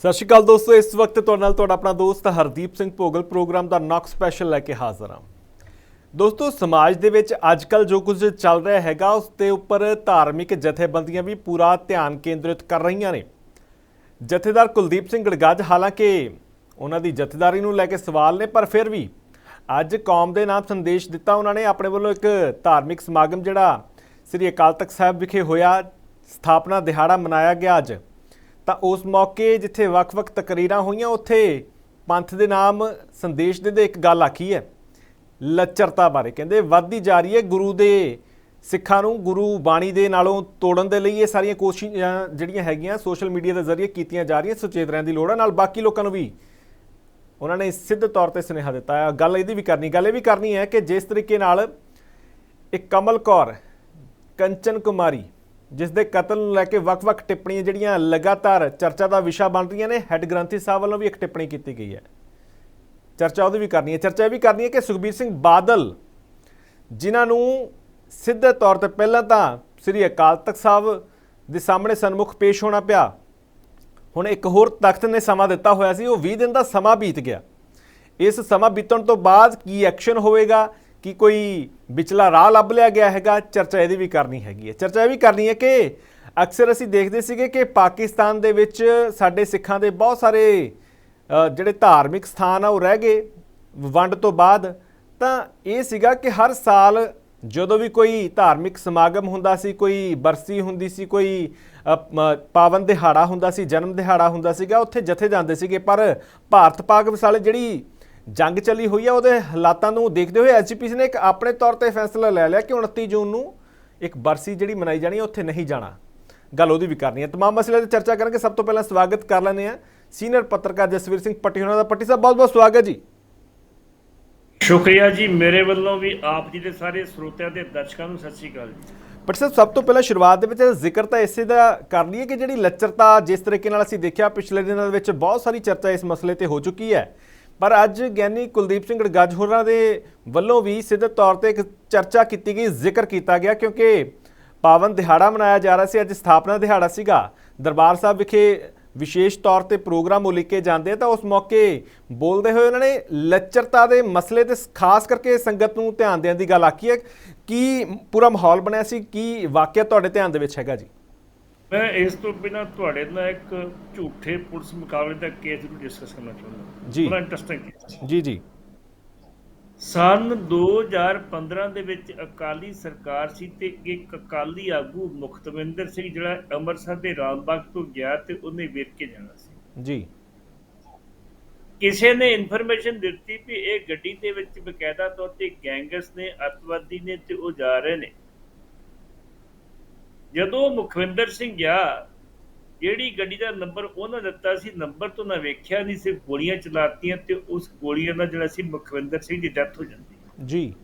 ਸਤਿ ਸ਼੍ਰੀ ਅਕਾਲ ਦੋਸਤੋ, ਇਸ ਵਕਤ ਤੁਹਾਡੇ ਨਾਲ ਤੁਹਾਡਾ ਆਪਣਾ ਦੋਸਤ ਹਰਦੀਪ ਸਿੰਘ ਭੋਗਲ ਪ੍ਰੋਗਰਾਮ ਦਾ ਨੌਕ ਸਪੈਸ਼ਲ ਲੈ ਕੇ ਹਾਜ਼ਰ ਹਾਂ। ਦੋਸਤੋ, ਸਮਾਜ ਦੇ ਵਿੱਚ ਅੱਜਕੱਲ ਜੋ ਕੁਝ ਚੱਲ ਰਿਹਾ ਹੈਗਾ, ਉਸ ਦੇ ਉੱਪਰ ਧਾਰਮਿਕ ਜਥੇਬੰਦੀਆਂ ਵੀ ਪੂਰਾ ਧਿਆਨ ਕੇਂਦਰਿਤ ਕਰ ਰਹੀਆਂ ਨੇ। ਜਥੇਦਾਰ ਕੁਲਦੀਪ ਸਿੰਘ ਗੜਗੱਜ, ਹਾਲਾਂਕਿ ਉਹਨਾਂ ਦੀ ਜਥੇਦਾਰੀ ਨੂੰ ਲੈ ਕੇ ਸਵਾਲ ਨੇ, ਪਰ ਫਿਰ ਵੀ ਅੱਜ ਕੌਮ ਦੇ ਨਾਮ ਸੰਦੇਸ਼ ਦਿੱਤਾ ਉਹਨਾਂ ਨੇ। ਆਪਣੇ ਵੱਲੋਂ ਇੱਕ ਧਾਰਮਿਕ ਸਮਾਗਮ ਜਿਹੜਾ ਸ੍ਰੀ ਅਕਾਲ ਤਖਤ ਸਾਹਿਬ ਵਿਖੇ ਹੋਇਆ, ਸਥਾਪਨਾ ਦਿਹਾੜਾ ਮਨਾਇਆ ਗਿਆ ਅੱਜ। ਤਾਂ ਉਸ ਮੌਕੇ ਜਿੱਥੇ ਵੱਖ-ਵੱਖ ਤਕਰੀਰਾਂ ਹੋਈਆਂ, ਉੱਥੇ ਪੰਥ ਦੇ ਨਾਮ ਸੰਦੇਸ਼ ਦਿੰਦੇ ਇੱਕ ਗੱਲ ਆਖੀ ਹੈ। ਲੱਚਰਤਾ ਬਾਰੇ ਕਹਿੰਦੇ, ਵੱਧਦੀ ਜਾ ਰਹੀ ਹੈ ਗੁਰੂ ਦੇ ਸਿੱਖਾਂ ਨੂੰ ਗੁਰੂ ਬਾਣੀ ਦੇ ਨਾਲੋਂ ਤੋੜਨ ਦੇ ਲਈ ਇਹ ਸਾਰੀਆਂ ਕੋਸ਼ਿਸ਼ਾਂ ਜਿਹੜੀਆਂ ਹੈਗੀਆਂ ਸੋਸ਼ਲ ਮੀਡੀਆ ਦੇ ਜ਼ਰੀਏ ਕੀਤੀਆਂ ਜਾ ਰਹੀਆਂ, ਸੁਚੇਤ ਰਹਿਣ ਦੀ ਲੋੜ ਹੈ ਨਾਲ ਬਾਕੀ ਲੋਕਾਂ ਨੂੰ ਵੀ ਉਹਨਾਂ ਨੇ ਸਿੱਧ ਤੌਰ ਤੇ ਸੁਨੇਹਾ ਦਿੱਤਾ ਹੈ। ਗੱਲ ਇਹਦੀ ਵੀ ਕਰਨੀ, ਗੱਲ ਇਹ ਵੀ ਕਰਨੀ ਹੈ ਕਿ ਜਿਸ ਤਰੀਕੇ ਨਾਲ ਇੱਕ ਕਮਲ ਕੌਰ, ਕੰਚਨ ਕੁਮਾਰੀ ਜਿਸ ਦੇ ਕਤਲ ਨੂੰ ਲੈ ਕੇ ਵੱਖ-ਵੱਖ ਟਿੱਪਣੀਆਂ ਜਿਹੜੀਆਂ ਲਗਾਤਾਰ ਚਰਚਾ ਦਾ ਵਿਸ਼ਾ ਬਣ ਰਹੀਆਂ ਨੇ, ਹੈੱਡ ਗ੍ਰੰਥੀ ਸਾਹਿਬ ਵੱਲੋਂ ਵੀ ਇੱਕ ਟਿੱਪਣੀ ਕੀਤੀ ਗਈ ਹੈ। ਚਰਚਾ ਉਹਦੀ ਵੀ ਕਰਨੀ ਹੈ। ਚਰਚਾ ਇਹ ਵੀ ਕਰਨੀ ਹੈ ਕਿ ਸੁਖਬੀਰ ਸਿੰਘ ਬਾਦਲ, ਜਿਨ੍ਹਾਂ ਨੂੰ ਸਿੱਧੇ ਤੌਰ ਤੇ ਪਹਿਲਾਂ ਤਾਂ ਸ੍ਰੀ ਅਕਾਲ ਤਖਤ ਸਾਹਿਬ ਦੇ ਸਾਹਮਣੇ ਸਨਮੁਖ ਪੇਸ਼ ਹੋਣਾ ਪਿਆ, ਹੁਣ ਇੱਕ ਹੋਰ ਤਖਤ ਨੇ ਸਮਾਂ ਦਿੱਤਾ ਹੋਇਆ ਸੀ, ਉਹ 20 ਦਿਨ ਦਾ ਸਮਾਂ ਬੀਤ ਗਿਆ। ਇਸ ਸਮਾਂ ਬੀਤਣ ਤੋਂ ਬਾਅਦ ਕੀ ਐਕਸ਼ਨ ਹੋਵੇਗਾ ਕਿ ਕੋਈ ਵਿਚਲਾ ਰਾਹ ਲੱਭ ਲਿਆ ਗਿਆ ਹੈਗਾ, ਚਰਚਾ ਇਹਦੀ ਵੀ ਕਰਨੀ ਹੈਗੀ ਹੈ। ਚਰਚਾ ਇਹ ਵੀ ਕਰਨੀ ਹੈ ਕਿ ਅਕਸਰ ਅਸੀਂ ਦੇਖਦੇ ਸੀਗੇ ਕਿ ਪਾਕਿਸਤਾਨ ਦੇ ਵਿੱਚ ਸਾਡੇ ਸਿੱਖਾਂ ਦੇ ਬਹੁਤ ਸਾਰੇ ਜਿਹੜੇ ਧਾਰਮਿਕ ਸਥਾਨ ਆ, ਉਹ ਰਹਿ ਗਏ ਵੰਡ ਤੋਂ ਬਾਅਦ। ਤਾਂ ਇਹ ਸੀਗਾ ਕਿ ਹਰ ਸਾਲ ਜਦੋਂ ਵੀ ਕੋਈ ਧਾਰਮਿਕ ਸਮਾਗਮ ਹੁੰਦਾ ਸੀ, ਕੋਈ ਬਰਸੀ ਹੁੰਦੀ ਸੀ, ਕੋਈ ਪਾਵਨ ਦਿਹਾੜਾ ਹੁੰਦਾ ਸੀ, ਜਨਮ ਦਿਹਾੜਾ ਹੁੰਦਾ ਸੀਗਾ, ਉੱਥੇ ਜਥੇ ਜਾਂਦੇ ਸੀਗੇ। ਪਰ ਭਾਰਤ ਪਾਕ ਵਿਸਾਲੇ ਜਿਹੜੀ ਜੰਗ ਚੱਲੀ ਹੋਈ ਆ ਉਹਦੇ ਹਾਲਾਤਾਂ ਨੂੰ ਦੇਖਦੇ ਹੋਏ ਐਸਜੀਪੀਸੀ ਨੇ ਇੱਕ ਆਪਣੇ ਤੌਰ ਤੇ ਫੈਸਲਾ ਲੈ ਲਿਆ ਕਿ 29 ਜੂਨ ਨੂੰ ਇੱਕ ਬਰਸੀ ਜਿਹੜੀ ਮਨਾਈ ਜਾਣੀ ਹੈ ਉੱਥੇ ਨਹੀਂ ਜਾਣਾ ਗੱਲ ਉਹਦੀ ਵੀ ਕਰਨੀ ਹੈ तमाम ਮਸਲੇ ਤੇ ਚਰਚਾ ਕਰਾਂਗੇ ਸਭ ਤੋਂ ਪਹਿਲਾਂ ਸਵਾਗਤ ਕਰ ਲੈਂਦੇ ਆ ਸੀਨੀਅਰ ਪੱਤਰਕਾਰ ਜਸਵੀਰ ਸਿੰਘ ਪੱਟੀ ਹੋਣਾ ਦਾ ਪੱਟੀ ਸਾਹਿਬ ਬਹੁਤ ਬਹੁਤ ਸਵਾਗਤ ਜੀ ਸ਼ੁਕਰੀਆ ਜੀ ਮੇਰੇ ਵੱਲੋਂ ਵੀ ਆਪ ਜੀ ਦੇ ਸਾਰੇ ਸਰੋਤਿਆਂ ਤੇ ਦਰਸ਼ਕਾਂ ਨੂੰ ਸਤਿ ਸ਼੍ਰੀ ਅਕਾਲ ਜੀ ਪੱਟੀ ਸਾਹਿਬ ਸਭ ਤੋਂ ਪਹਿਲਾਂ ਸ਼ੁਰੂਆਤ ਦੇ ਵਿੱਚ ਜ਼ਿਕਰ ਤਾਂ ਇਸੇ ਦਾ ਕਰ ਲਈਏ ਕਿ ਜਿਹੜੀ ਲੱਚਰਤਾ ਜਿਸ ਤਰੀਕੇ ਨਾਲ ਅਸੀਂ ਦੇਖਿਆ ਪਿਛਲੇ ਦਿਨਾਂ ਦੇ ਵਿੱਚ ਬਹੁਤ ਸਾਰੀ ਚਰਚਾ ਇਸ ਮਸਲੇ ਤੇ ਹੋ ਚੁੱਕੀ ਹੈ ਪਰ ਅੱਜ ਗਿਆਨੀ ਕੁਲਦੀਪ ਸਿੰਘ ਗੜਗੱਜ ਹੋਰਾਂ ਦੇ ਵੱਲੋਂ ਵੀ ਸਿੱਧੇ ਤੌਰ ਤੇ ਇੱਕ ਚਰਚਾ ਕੀਤੀ ਗਈ, ਜ਼ਿਕਰ ਕੀਤਾ ਗਿਆ, ਕਿਉਂਕਿ ਪਾਵਨ ਦਿਹਾੜਾ ਮਨਾਇਆ ਜਾ ਰਿਹਾ ਸੀ, ਅੱਜ ਸਥਾਪਨਾ ਦਿਹਾੜਾ ਸੀਗਾ। ਦਰਬਾਰ ਸਾਹਿਬ ਵਿਖੇ ਵਿਸ਼ੇਸ਼ ਤੌਰ ਤੇ ਪ੍ਰੋਗਰਾਮ ਉਲੀਕੇ ਜਾਂਦੇ ਤਾਂ ਉਸ ਮੌਕੇ ਬੋਲਦੇ ਹੋਏ ਉਹਨਾਂ ਨੇ ਲੱਚਰਤਾ ਦੇ ਮਸਲੇ ਤੇ ਖਾਸ ਕਰਕੇ ਸੰਗਤ ਨੂੰ ਧਿਆਨ ਦੇਣ ਦੀ ਗੱਲ ਆਖੀ ਹੈ। ਕੀ ਪੂਰਾ ਮਾਹੌਲ ਬਣਿਆ ਸੀ? ਕੀ ਵਾਕਿਆ ਤੁਹਾਡੇ ਧਿਆਨ ਦੇ ਵਿੱਚ ਹੈਗਾ ਜੀ? ਮੈਂ ਇਸ ਤੋਂ ਬਿਨਾਂ ਤੁਹਾਡੇ ਨਾਲ ਇੱਕ ਝੂਠੇ ਪੁਲਿਸ ਮੁਕਾਬਲੇ ਦਾ ਕੇਸ ਨੂੰ ਡਿਸਕਸ ਕਰਨਾ ਚਾਹੁੰਦਾ ਜੀ। ਬੜਾ ਇੰਟਰਸਟਿੰਗ ਕੇਸ ਜੀ ਜੀ। ਸਨ 2015 ਦੇ ਵਿੱਚ ਅਕਾਲੀ ਸਰਕਾਰ ਸੀ ਤੇ ਇੱਕ ਅਕਾਲੀ ਆਗੂ ਮੁਖਤਵਿੰਦਰ ਸਿੰਘ ਜਿਹੜਾ ਅੰਮ੍ਰਿਤਸਰ ਦੇ ਰਾਮਬਾਗ ਤੋਂ ਗਿਆ ਤੇ ਉਹਨੇ ਵੇਖ ਕੇ ਜਾਣਾ ਸੀ। ਜੀ। ਕਿਸੇ ਨੇ ਇਨਫੋਰਮੇਸ਼ਨ ਦਿੱਤੀ ਵੀ ਇਹ ਗੱਡੀ ਦੇ ਵਿੱਚ ਬਕਾਇਦਾ ਤੌਰ ਤੇ ਗੈਂਗਸ ਨੇ ਅੱਤਵਾਦੀ ਨੇ ਤੇ ਉਹ ਜਾ ਰਹੇ ਨੇ। ਜਦੋਂ ਮੁਖਵਿੰਦਰ ਸਿੰਘ ਗਿਆ ਜਿਹੜੀ ਗੱਡੀ ਦਾ ਨੰਬਰ ਉਹਨਾਂ ਦਿੱਤਾ ਸੀ ਨੰਬਰ ਤੋਂ ਨਾ ਵੇਖਿਆ ਨਹੀਂ ਸਿਰਫ ਗੋਲੀਆਂ ਚਲਾਤੀਆਂ ਤੇ ਉਸ ਗੋਲੀਆਂ ਨਾਲ ਜਿਹੜਾ ਸੀ ਮੁਖਵਿੰਦਰ ਸਿੰਘ ਦੀ ਡੈਥ ਹੋ ਜਾਂਦੀ। ਜੀ।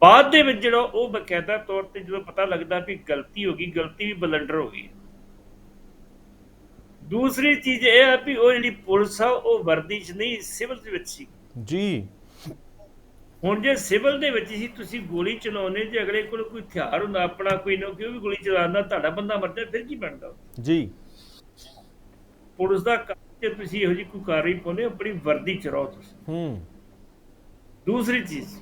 ਬਾਅਦ ਦੇ ਵਿੱਚ ਜਿਹੜਾ ਉਹ ਬਕਾਇਦਾ ਤੌਰ ਤੇ ਜਦੋਂ ਪਤਾ ਲੱਗਦਾ ਵੀ ਗਲਤੀ ਹੋ ਗਈ ਗਲਤੀ ਵੀ ਬਲੰਡਰ ਹੋ ਗਈ। ਦੂਸਰੀ ਚੀਜ਼ ਇਹ ਹੈ ਵੀ ਉਹ ਜਿਹੜੀ ਪੁਲਿਸ ਆ ਉਹ ਵਰਦੀ 'ਚ ਨਹੀਂ ਸਿਵਲ ਦੇ ਵਿੱਚ ਸੀ। ਜੀ। ਹੁਣ ਜੇ ਸਿਵਲ ਦੇ ਵਿੱਚ ਹੀ ਤੁਸੀਂ ਗੋਲੀ ਚਲਾਉਨੇ ਜੇ ਅਗਲੇ ਕੋਲ ਕੋਈ ਹਥਿਆਰ ਹੁੰਦਾ ਆਪਣਾ ਕੋਈ ਨਾ ਕੋਈ ਵੀ ਗੋਲੀ ਚਲਾਉਂਦਾ ਤੁਹਾਡਾ ਬੰਦਾ ਮਰ ਜਾਏ ਫਿਰ ਕੀ ਬਣਦਾ ਜੀ। ਪੁਲਿਸ ਦਾ ਕੰਮ ਜੇ ਤੁਸੀਂ ਇਹੋ ਜਿਹੀ ਕੋਈ ਕਾਰਵਾਈ ਪਾਉਂਦੇ ਹੋ, ਆਪਣੀ ਵਰਦੀ ਚ ਰਹੋ ਤੁਸੀਂ। ਹੂੰ। ਦੂਸਰੀ ਚੀਜ਼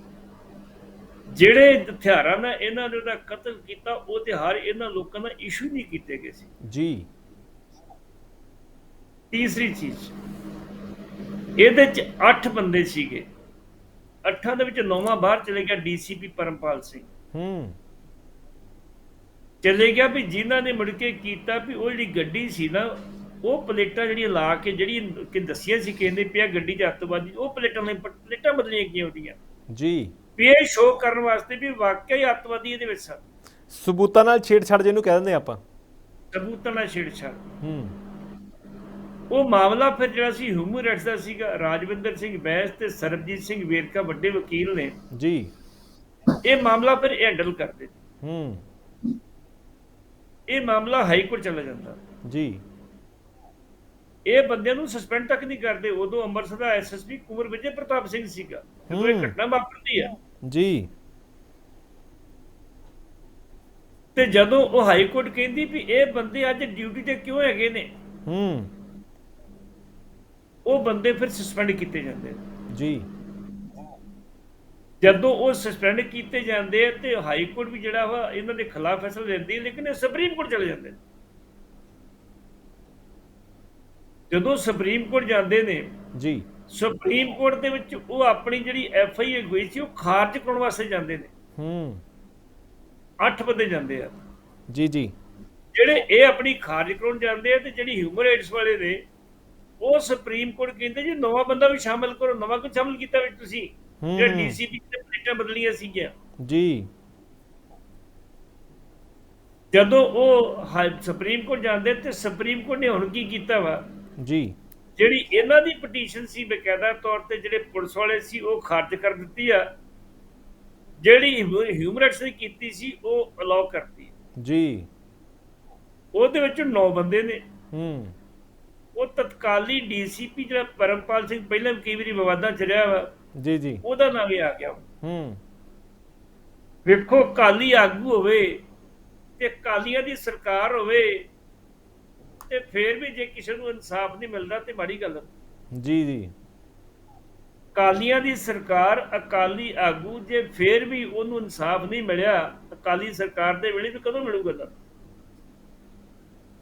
ਜਿਹੜੇ ਹਥਿਆਰਾਂ ਨਾਲ ਇਹਨਾਂ ਨੇ ਉਹਦਾ ਕਤਲ ਕੀਤਾ ਉਹ ਤੇ ਹਰ ਇਹਨਾਂ ਲੋਕਾਂ ਦਾ ਇਸ਼ੂ ਨਹੀਂ ਕੀਤੇ ਗਏ ਸੀ। ਜੀ। ਤੀਸਰੀ ਚੀਜ਼ ਇਹਦੇ ਚ 8 ਬੰਦੇ ਸੀਗੇ। ਅੱਠਾਂ ਦੇ ਵਿੱਚ ਨੌਵਾਂ ਬਾਹਰ ਚਲੇ ਗਿਆ ਡੀਸੀਪੀ ਪਰਮਪਾਲ ਸਿੰਘ। ਹੂੰ। ਚਲੇ ਗਿਆ ਵੀ ਜਿਨ੍ਹਾਂ ਨੇ ਮੁੜ ਕੇ ਕੀਤਾ ਵੀ ਉਹ ਜਿਹੜੀ ਗੱਡੀ ਸੀ ਨਾ ਉਹ ਪਲੇਟਾਂ ਜਿਹੜੀਆਂ ਲਾ ਕੇ ਜਿਹੜੀ ਕਿ ਦੱਸੀਆਂ ਸੀ ਕਹਿੰਦੇ ਪਿਆ ਗੱਡੀ 'ਚ ਅੱਤਵਾਦੀ ਉਹ ਪਲੇਟਾਂ ਨੇ ਪਲੇਟਾਂ ਬਦਲੀਆਂ ਗਈਆਂ ਉਹਦੀਆਂ। ਜੀ। ਵੀ ਇਹ ਸ਼ੋਅ ਕਰਨ ਵਾਸਤੇ ਵੀ ਵਾਕਿਆ ਹੀ ਅੱਤਵਾਦੀ ਇਹਦੇ ਵਿੱਚ ਸਨ ਸਬੂਤਾਂ ਨਾਲ ਛੇੜਛਾੜ ਜਿਹਨੂੰ ਕਹਿ ਦਿੰਦੇ ਆਪਾਂ। ਸਬੂਤਾਂ ਨਾਲ ਛੇੜਛਾੜ। ਹੂੰ। ਉਹ ਮਾਮਲਾ ਫਿਰ ਜਿਹੜਾ ਸੀ ਹਿਊਮਨ ਰਾਈਟਸ ਦਾ ਸੀਗਾ ਰਾਜਵਿੰਦਰ ਸਿੰਘ ਬੈਸ ਤੇ ਸਰਬਜੀਤ ਸਿੰਘ ਵੇਰਕਾ ਵੱਡੇ ਵਕੀਲ ਨੇ। ਜੀ। ਇਹ ਮਾਮਲਾ ਫਿਰ ਹੈਂਡਲ ਕਰਦੇ ਹੂੰ। ਇਹ ਮਾਮਲਾ ਹਾਈ ਕੋਰਟ ਚਲਾ ਜਾਂਦਾ। ਜੀ। ਇਹ ਬੰਦਿਆਂ ਨੂੰ ਸਸਪੈਂਡ ਤੱਕ ਨਹੀਂ ਕਰਦੇ। ਉਦੋਂ ਅੰਮ੍ਰਿਤਸਰ ਦਾ ਐਸਐਸਪੀ ਕੁਮਰ ਵਿਜੇ ਪ੍ਰਤਾਪ ਸਿੰਘ ਸੀਗਾ। ਜਦੋਂ ਇਹ। ਘਟਨਾ ਵਾਪਰਦੀ ਆ। ਜੀ। ਤੇ ਜਦੋਂ ਉਹ ਹਾਈ ਕੋਰਟ ਕਹਿੰਦੀ ਵੀ ਇਹ ਬੰਦੇ ਅੱਜ ਡਿਊਟੀ ਤੇ ਕਿਉਂ ਹੈਗੇ ਨੇ? ਹੂੰ। ਉਹ ਬੰਦੇ ਫਿਰ ਸਸਪੈਂਡ ਕੀਤੇ ਜਾਂਦੇ ਨੇ। ਜੀ। ਜਦੋਂ ਉਹ ਸਸਪੈਂਡ ਕੀਤੇ ਜਾਂਦੇ ਆ ਤੇ ਹਾਈ ਕੋਰਟ ਵੀ ਜਿਹੜਾ ਵਾ ਇਹਨਾਂ ਦੇ ਖਿਲਾਫ ਫੈਸਲਾ ਲੈਂਦੀ ਹੈ ਲੇਕਿਨ ਇਹ ਸੁਪਰੀਮ ਕੋਰਟ ਚਲੇ ਜਾਂਦੇ ਨੇ। ਜਦੋਂ ਸੁਪਰੀਮ ਕੋਰਟ ਜਾਂਦੇ ਨੇ ਜੀ। ਸੁਪਰੀਮ ਕੋਰਟ ਦੇ ਵਿੱਚ ਉਹ ਆਪਣੀ ਜਿਹੜੀ ਐਫ ਆਈ ਹੋਈ ਸੀ ਉਹ ਖਾਰਜ ਕਰਾਉਣ ਵਾਸਤੇ ਜਾਂਦੇ ਨੇ। ਹੂੰ। ਅੱਠ ਬੰਦੇ ਜਾਂਦੇ ਆ। ਜੀ ਜੀ। ਜਿਹੜੇ ਇਹ ਆਪਣੀ ਖਾਰਜ ਕਰਾਉਣ ਜਾਂਦੇ ਆ ਤੇ ਜਿਹੜੀ ਹਿਊਮਨ ਰਾਈਟਸ ਵਾਲੇ ਨੇ ਉਹ ਸੁਪਰੀਮ ਕੋਰਟ ਕਹਿੰਦੇ ਜੀ ਨਵਾਂ ਬੰਦਾ ਵੀ ਸ਼ਾਮਲ ਕਰੋ ਨਵਾਂ ਕੁਝ ਸ਼ਾਮਲ ਕੀਤਾ ਵਿੱਚ ਤੁਸੀਂ? ਜਿਹੜੇ ਡੀਸੀਪੀ ਤੇ ਪਲੇਟਾਂ ਬਦਲੀਆਂ ਸੀਗੀਆਂ। ਜੀ। ਜਦੋਂ ਉਹ ਸੁਪਰੀਮ ਕੋਰਟ ਜਾਂਦੇ ਤੇ ਸੁਪਰੀਮ ਕੋਰਟ ਨੇ ਹੁਣ ਕੀ ਕੀਤਾ ਵਾ? ਜੀ। ਜਿਹੜੀ ਇਹਨਾਂ ਦੀ ਪਟੀਸ਼ਨ ਸੀ ਬਕਾਇਦਾ ਤੌਰ ਤੇ ਜਿਹੜੇ ਪੁਲਿਸ ਵਾਲੇ ਸੀ ਉਹ ਖਾਰਜ ਕਰ ਦਿੱਤੀ ਆ। ਜਿਹੜੀ ਹਿਊਮਨ ਰਾਈਟਸ ਨੇ ਕੀਤੀ ਸੀ ਉਹ ਅਲਾਉ ਕਰਤੀ। ਜੀ। ਉਹਦੇ ਵਿੱਚ 9 ਬੰਦੇ ਨੇ। ਹੂੰ। ਉਹ ਤਤਕਾਲੀ ਡੀਸੀਪੀ ਜਿਹੜਾ ਪਰਮਪਾਲ ਸਿੰਘ ਪਹਿਲਾਂ ਵੀ ਕਈ ਵਾਰੀ ਵਿਵਾਦਾਂ ਚ ਰਿਹਾ ਵਾ। ਜੀ ਜੀ। ਉਹਦਾ ਨਾਮ ਵੀ ਆ ਗਿਆ। ਹੂੰ। ਵੇਖੋ ਕਾਲੀ ਆਗੂ ਹੋਵੇ ਤੇ ਕਾਲੀਆਂ ਦੀ ਸਰਕਾਰ ਹੋਵੇ ਤੇ ਫੇਰ ਵੀ ਜੇ ਕਿਸੇ ਨੂੰ ਇਨਸਾਫ ਨਹੀਂ ਮਿਲਦਾ ਤੇ ਮਾੜੀ ਗੱਲ ਜੀ ਜੀ। ਕਾਲੀਆਂ ਦੀ ਸਰਕਾਰ ਅਕਾਲੀ ਆਗੂ ਜੇ ਫੇਰ ਵੀ ਉਹਨੂੰ ਇਨਸਾਫ ਨਹੀਂ ਮਿਲਿਆ ਅਕਾਲੀ ਸਰਕਾਰ ਦੇ ਵੇਲੇ ਵੀ ਕਦੋਂ ਮਿਲੂਗਾ ਤਾਂ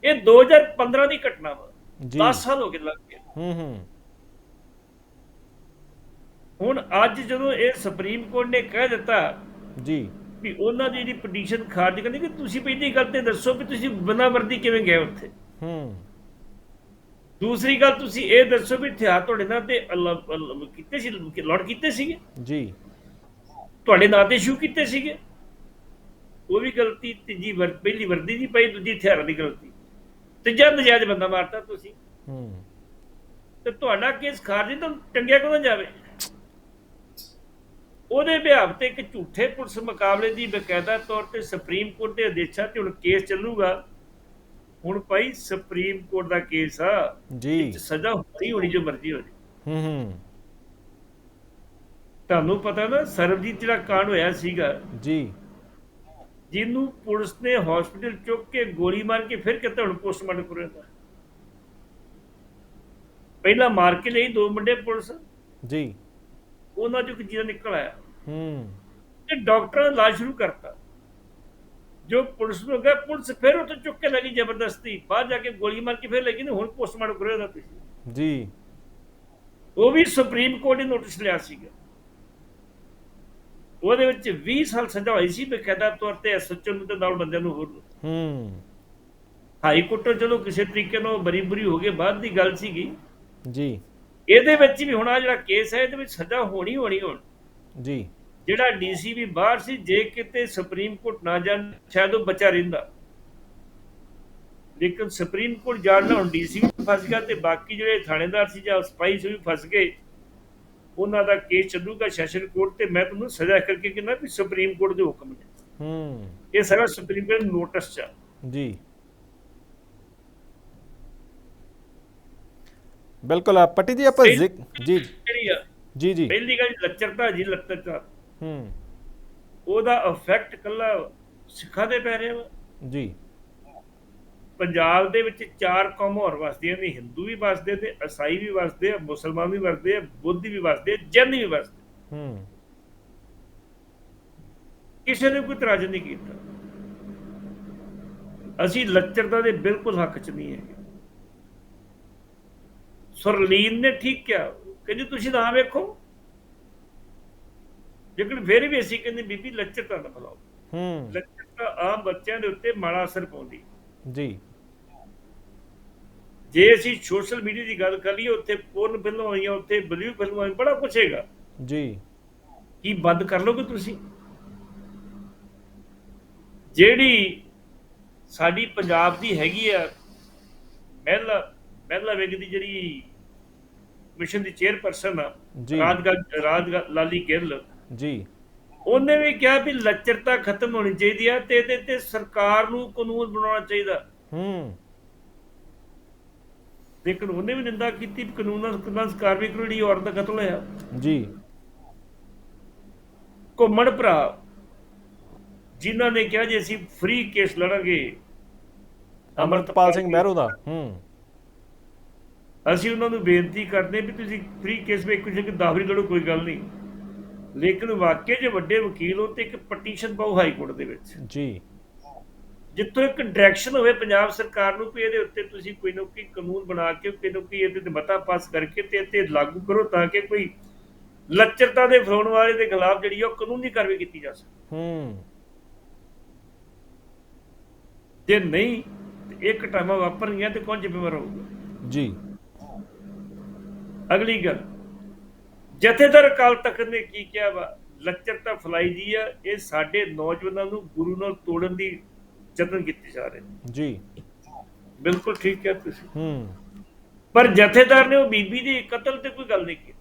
ਇਹ 2015 ਦੀ ਘਟਨਾ ਵਾ। ਜੀ। 10 ਸਾਲ ਹੋ ਗਏ ਲੱਗ ਗਏ। ਹੂੰ ਹੂੰ। ਹੁਣ ਅੱਜ ਜਦੋਂ ਇਹ ਸੁਪਰੀਮ ਕੋਰਟ ਨੇ ਕਹਿ ਦਿੱਤਾ ਜੀ। ਵੀ ਉਹਨਾਂ ਦੀ ਜਿਹੜੀ ਪਟੀਸ਼ਨ ਖਾਰਜ ਕਰਨੀ ਕਿ ਤੁਸੀਂ ਪਹਿਲੀ ਗੱਲ ਤੇ ਦੱਸੋ ਵੀ ਤੁਸੀਂ ਬਿਨਾਂ ਵਰਦੀ ਕਿਵੇਂ ਗਏ ਉੱਥੇ। ਹੂੰ। ਦੂਸਰੀ ਗੱਲ ਤੁਸੀਂ ਇਹ ਦੱਸੋ ਵੀ ਹਥਿਆਰ ਤੁਹਾਡੇ ਨਾਲ ਤੇ ਕੀਤੇ ਸੀ ਲੋਡ ਕੀਤੇ ਸੀਗੇ? ਜੀ। ਤੁਹਾਡੇ ਨਾਂ ਤੇ ਇਸ਼ੂ ਕੀਤੇ ਸੀਗੇ? ਉਹ ਵੀ ਗਲਤੀ ਤੀਜੀ ਵਰ ਪਹਿਲੀ ਵਰਦੀ ਦੀ ਪਈ ਦੂਜੀ ਹਥਿਆਰਾਂ ਦੀ ਗਲਤੀ। ਤੀਜਾ ਨਜਾਇਜ਼ ਬੰਦਾ ਮਾਰਤਾ ਤੁਸੀਂ। ਹੂੰ। ਤੇ ਤੁਹਾਡਾ ਕੇਸ ਖਾਰਜ ਤਾਂ ਟੰਗਿਆ ਕਿਉਂ ਨਾ ਜਾਵੇ? ਉਹਦੇ ਬਿਹਾਵ ਤੇ ਇੱਕ ਝੂਠੇ ਪੁਲਿਸ ਮੁਕਾਬਲੇ ਦੀ ਬਕਾਇਦਾ ਤੌਰ ਤੇ ਸੁਪਰੀਮ ਕੋਰਟ ਦੇ ਆਦੇਸ਼ਾਂ ਤੇ ਹੁਣ ਕੇਸ ਚੱਲੂਗਾ। ਹੁਣ ਭਾਈ ਸੁਪਰੀਮ ਕੋਰਟ ਦਾ ਕੇਸ ਆ। ਜੀ। ਸਜ਼ਾ ਹੋਣੀ ਹੋਣੀ ਜੋ ਮਰਜ਼ੀ ਹੋ ਜਾਏ। ਹੂੰ ਹੂੰ। ਤੁਹਾਨੂੰ ਪਤਾ ਨਾ ਸਰਬਜੀਤ ਜਿਹੜਾ ਕਾਂਡ ਹੋਇਆ ਸੀਗਾ ਜੀ। ਜਿਹਨੂੰ ਪੁਲਿਸ ਨੇ ਹਸਪੀਟਲ ਚੁੱਕ ਕੇ ਗੋਲੀ ਮਾਰ ਕੇ ਫਿਰ ਕਿਤੇ ਹੁਣ ਪੋਸਟਮਾਰਟਮ ਕਰਿਆ ਪਹਿਲਾਂ ਮਾਰ ਕੇ ਲਈ ਦੋ ਮੁੰਡੇ ਪੁਲਿਸ। ਜੀ। ਉਹਨਾਂ ਚੋਂ ਜੀਆ ਨਿਕਲ ਆਇਆ। ਹੂੰ। ਤੇ ਡਾਕਟਰਾਂ ਨੇ ਇਲਾਜ ਸ਼ੁਰੂ ਕਰਤਾ। ਜੋ ਪੁਲਿਸ ਨੂੰ ਗਿਆ ਪੁਲਿਸ ਫਿਰ ਉੱਥੇ ਚੁੱਕ ਕੇ ਲੱਗੀ ਜ਼ਬਰਦਸਤੀ। ਬਾਹਰ ਜਾ ਕੇ ਗੋਲੀ ਮਾਰ ਕੇ ਫਿਰ ਲੱਗੀ ਨੇ ਹੁਣ ਪੋਸਟਮਾਰਟਮ ਕਰਿਆ ਉਹਦਾ ਤੁਸੀਂ। ਜੀ। ਉਹ ਵੀ ਸੁਪਰੀਮ ਕੋਰਟ ਨੇ ਨੋਟਿਸ ਲਿਆ ਸੀਗਾ। ਉਹਦੇ ਵਿੱਚ 20 ਸਾਲ ਸਜ਼ਾ ਹੋਈ ਸੀ ਬਕਾਇਦਾ ਤੌਰ ਤੇ ਐਸਐਚਓ ਨੂੰ ਤੇ ਨਾਲ ਬੰਦਿਆਂ ਨੂੰ ਹੋਰ। ਹੂੰ। ਹਾਈ ਕੋਰਟ ਚਲੋ ਕਿਸੇ ਤਰੀਕੇ ਨਾਲ ਬਰੀ ਬਰੀ ਹੋ ਗਏ ਬਾਅਦ ਦੀ ਗੱਲ ਸੀਗੀ। ਜੀ। ਇਹਦੇ ਵਿੱਚ ਵੀ ਹੁਣ ਆ ਜਿਹੜਾ ਕੇਸ ਹੈ ਇਹਦੇ ਵਿੱਚ ਸਜ਼ਾ ਹੋਣੀ ਹੋਣੀ ਹੁਣ। ਜੀ। ਜਿਹੜਾ ਡੀਸੀ ਵੀ ਬਾਹਰ ਸੀ ਜੇ ਕਿਤੇ ਸੁਪਰੀਮ ਕੋਰਟ ਨਾ ਜਾਣ ਸ਼ਾਇਦ ਉਹ ਬਚਾ ਰਹਿੰਦਾ। ਲੇਕਿਨ ਸੁਪਰੀਮ ਕੋਰਟ ਜਾਣਨਾ ਹੁਣ ਡੀਸੀ ਵੀ ਫਸ ਗਿਆ ਤੇ ਬਾਕੀ ਜਿਹੜੇ ਥਾਣੇਦਾਰ ਸੀ ਜਾਂ ਸਪਾਈ ਸੀ ਵੀ ਫਸ ਗਏ। ਉਹਨਾਂ ਦਾ ਕੇਸ ਚੱਲੂਗਾ ਸੈਸ਼ਨ ਕੋਰਟ ਤੇ ਮੈਂ ਤੁਹਾਨੂੰ ਸਜ਼ਾ ਕਰਕੇ ਕਹਿੰਦਾ ਵੀ ਸੁਪਰੀਮ ਕੋਰਟ ਦੇ ਹੁਕਮ ਨੇ। ਹੂੰ। ਇਹ ਸਾਰਾ ਸੁਪਰੀਮ ਕੋਰਟ ਨੋਟਿਸ ਚ। ਜੀ। ਬਿਲਕੁਲ ਆ ਪੱਟੀ ਜੀ ਆਪਾਂ ਜੀ। ਜੀ ਜੀ। ਪਹਿਲੀ ਗੱਲ ਲੱਚਰਤਾ ਜੀ ਲੱਚਰਤਾ ਹੂੰ। ਉਹਦਾ ਇਫੈਕਟ ਕੱਲਾ ਸਿੱਖਾਂ ਦੇ ਪੈ ਰਿਹਾ ਵਾ। ਜੀ। ਪੰਜਾਬ ਦੇ ਵਿੱਚ ਚਾਰ ਕੌਮਾਂ ਹੋਰ ਵਸਦੀਆਂ ਨੇ ਹਿੰਦੂ ਵੀ ਵਸਦੇ ਤੇ ਈਸਾਈ ਵੀ ਵਸਦੇ ਆ ਮੁਸਲਮਾਨ ਵੀ ਵਸਦੇ ਆ ਬੁੱਧ ਵੀ ਵਸਦੇ ਆ ਜੈਨ ਵੀ ਵਸਦੇ ਹੂੰ। ਕਿਸੇ ਨੇ ਕੋਈ ਇਤਰਾਜ਼ ਨਹੀਂ ਕੀਤਾ। ਅਸੀਂ ਲੱਚਰਤਾ ਦੇ ਬਿਲਕੁਲ ਹੱਕ 'ਚ ਨਹੀਂ ਹੈਗੇ। ਸੁਰਲੀਨ ਨੇ ਠੀਕ ਕਿਹਾ ਕਹਿੰਦੀ ਤੁਸੀਂ ਨਾ ਵੇਖੋ। ਲੇਕਿਨ ਫਿਰ ਵੀ ਅਸੀਂ ਕਹਿੰਦੇ ਬੀਬੀ ਲੱਚਰਤਾ ਨਾ ਫਲਾਓ ਹੂੰ। ਲੱਚਰਤਾ ਆਮ ਬੱਚਿਆਂ ਦੇ ਉੱਤੇ ਮਾੜਾ ਅਸਰ ਪਾਉਂਦੀ। ਜੀ। ਜੇ ਅਸੀਂ ਸੋਸ਼ਲ ਮੀਡੀਆ ਦੀ ਗੱਲ ਕਰ ਲਈਏ ਉੱਥੇ ਪੋਰਨ ਫਿਲਮਾਂ ਆਈਆਂ ਉੱਥੇ ਬਲੀਵ ਫਿਲਮਾਂ ਆਈਆਂ ਬੜਾ ਕੁਛ ਹੈਗਾ। ਜੀ। ਕੀ ਬੰਦ ਕਰ ਲੋਗੇ ਤੁਸੀਂ? ਜਿਹੜੀ ਸਾਡੀ ਪੰਜਾਬ ਦੀ ਹੈਗੀ ਆ ਮਹਿਲਾ ਮਹਿਲਾ ਵਿੰਗ ਦੀ ਜਿਹੜੀ ਮਿਸ਼ਨ ਦੀ ਚੇਅਰਪਰਸਨ ਆ ਰਾਜ ਰਾਜ ਲਾਲੀ ਗਿੱਲ ਜੀ। ਉਹਨੇ ਵੀ ਕਿਹਾ ਵੀ ਲੱਚਰਤਾ ਖਤਮ ਹੋਣੀ ਚਾਹੀਦੀ ਆ ਤੇ ਇਹਦੇ ਤੇ ਸਰਕਾਰ ਨੂੰ ਕਾਨੂੰਨ ਬਣਾਉਣਾ ਚਾਹੀਦਾ। ਹੂੰ। ਲੇਕਿਨ ਉਹਨੇ ਵੀ ਨਿੰਦਾ ਕੀਤੀ ਕਾਨੂੰਨਾਂ ਨਾਲ ਕਾਰਵਾਈ ਕਰੋ ਜਿਹੜੀ ਔਰਤ ਦਾ ਕਤਲ ਹੋਇਆ। ਜੀ। ਘੁੰਮਣ ਭਰਾ ਜਿਨ੍ਹਾਂ ਨੇ ਕਿਹਾ ਜੇ ਅਸੀਂ ਫ੍ਰੀ ਕੇਸ ਲੜਾਂਗੇ। ਅਮਰਤਪਾਲ ਸਿੰਘ ਮਹਿਰੋ ਦਾ ਹੂੰ। ਅਸੀਂ ਉਹਨਾਂ ਨੂੰ ਬੇਨਤੀ ਕਰਦੇ ਵੀ ਤੁਸੀਂ ਫ੍ਰੀ ਕੇਸ ਵਿੱਚ ਕੁਝ ਦਾਵਰੀ ਲੜੋ ਕੋਈ ਗੱਲ ਨਹੀਂ। ਲੇਕਿਨ ਵਾਕਿਆ ਜੇ ਵੱਡੇ ਵਕੀਲ ਹੋ ਤੇ ਇੱਕ ਪਟੀਸ਼ਨ ਪਾਓ ਹਾਈ ਕੋਰਟ ਦੇ ਵਿੱਚ। ਜੀ। ਜਿੱਥੋਂ ਇੱਕ ਡਾਇਰੈਕਸ਼ਨ ਹੋਵੇ ਪੰਜਾਬ ਸਰਕਾਰ ਨੂੰ ਕਿ ਇਹਦੇ ਉੱਤੇ ਤੁਸੀਂ ਕੋਈ ਨਾ ਕੋਈ ਕਾਨੂੰਨ ਬਣਾ ਕੇ ਕੋਈ ਨਾ ਕੋਈ ਇਹਦੇ ਤੇ ਮਤਾ ਪਾਸ ਕਰਕੇ ਤੇ ਤੇ ਲਾਗੂ ਕਰੋ ਤਾਂ ਕਿ ਕੋਈ ਲੱਚਰਤਾ ਦੇ ਫਰੋਣ ਵਾਲੇ ਦੇ ਖਿਲਾਫ ਜਿਹੜੀ ਉਹ ਕਾਨੂੰਨੀ ਕਾਰਵਾਈ ਕੀਤੀ ਜਾ ਸਕੇ। ਹੂੰ। ਜੇ ਨਹੀਂ ਇਹ ਘਟਨਾਵਾਂ ਵਾਪਰਨੀਆਂ ਤੇ ਕੌਣ ਜ਼ਿੰਮੇਵਾਰ ਹੋਊਗਾ? ਜੀ। ਅਗਲੀ ਗੱਲ ਜਥੇਦਾਰ ਅਕਾਲ ਤਖਤ ਨੇ ਕੀ ਕਿਹਾ ਵਾ? ਲੱਚਰਤਾ ਫਲਾਈ ਦੀ ਆ ਇਹ ਸਾਡੇ ਨੌਜਵਾਨਾਂ ਨੂੰ ਗੁਰੂ ਨਾਲ ਤੋੜਨ ਦੀ ਯਤਨ ਕੀਤੇ ਜਾ ਰਹੇ ਨੇ ਜੀ। ਬਿਲਕੁਲ ਠੀਕ ਕਿਹਾ ਤੁਸੀਂ। ਹੂੰ। ਪਰ ਜਥੇਦਾਰ ਨੇ ਉਹ ਬੀਬੀ ਦੇ ਕਤਲ ਤੇ ਕੋਈ ਗੱਲ ਨਹੀਂ ਕੀਤੀ।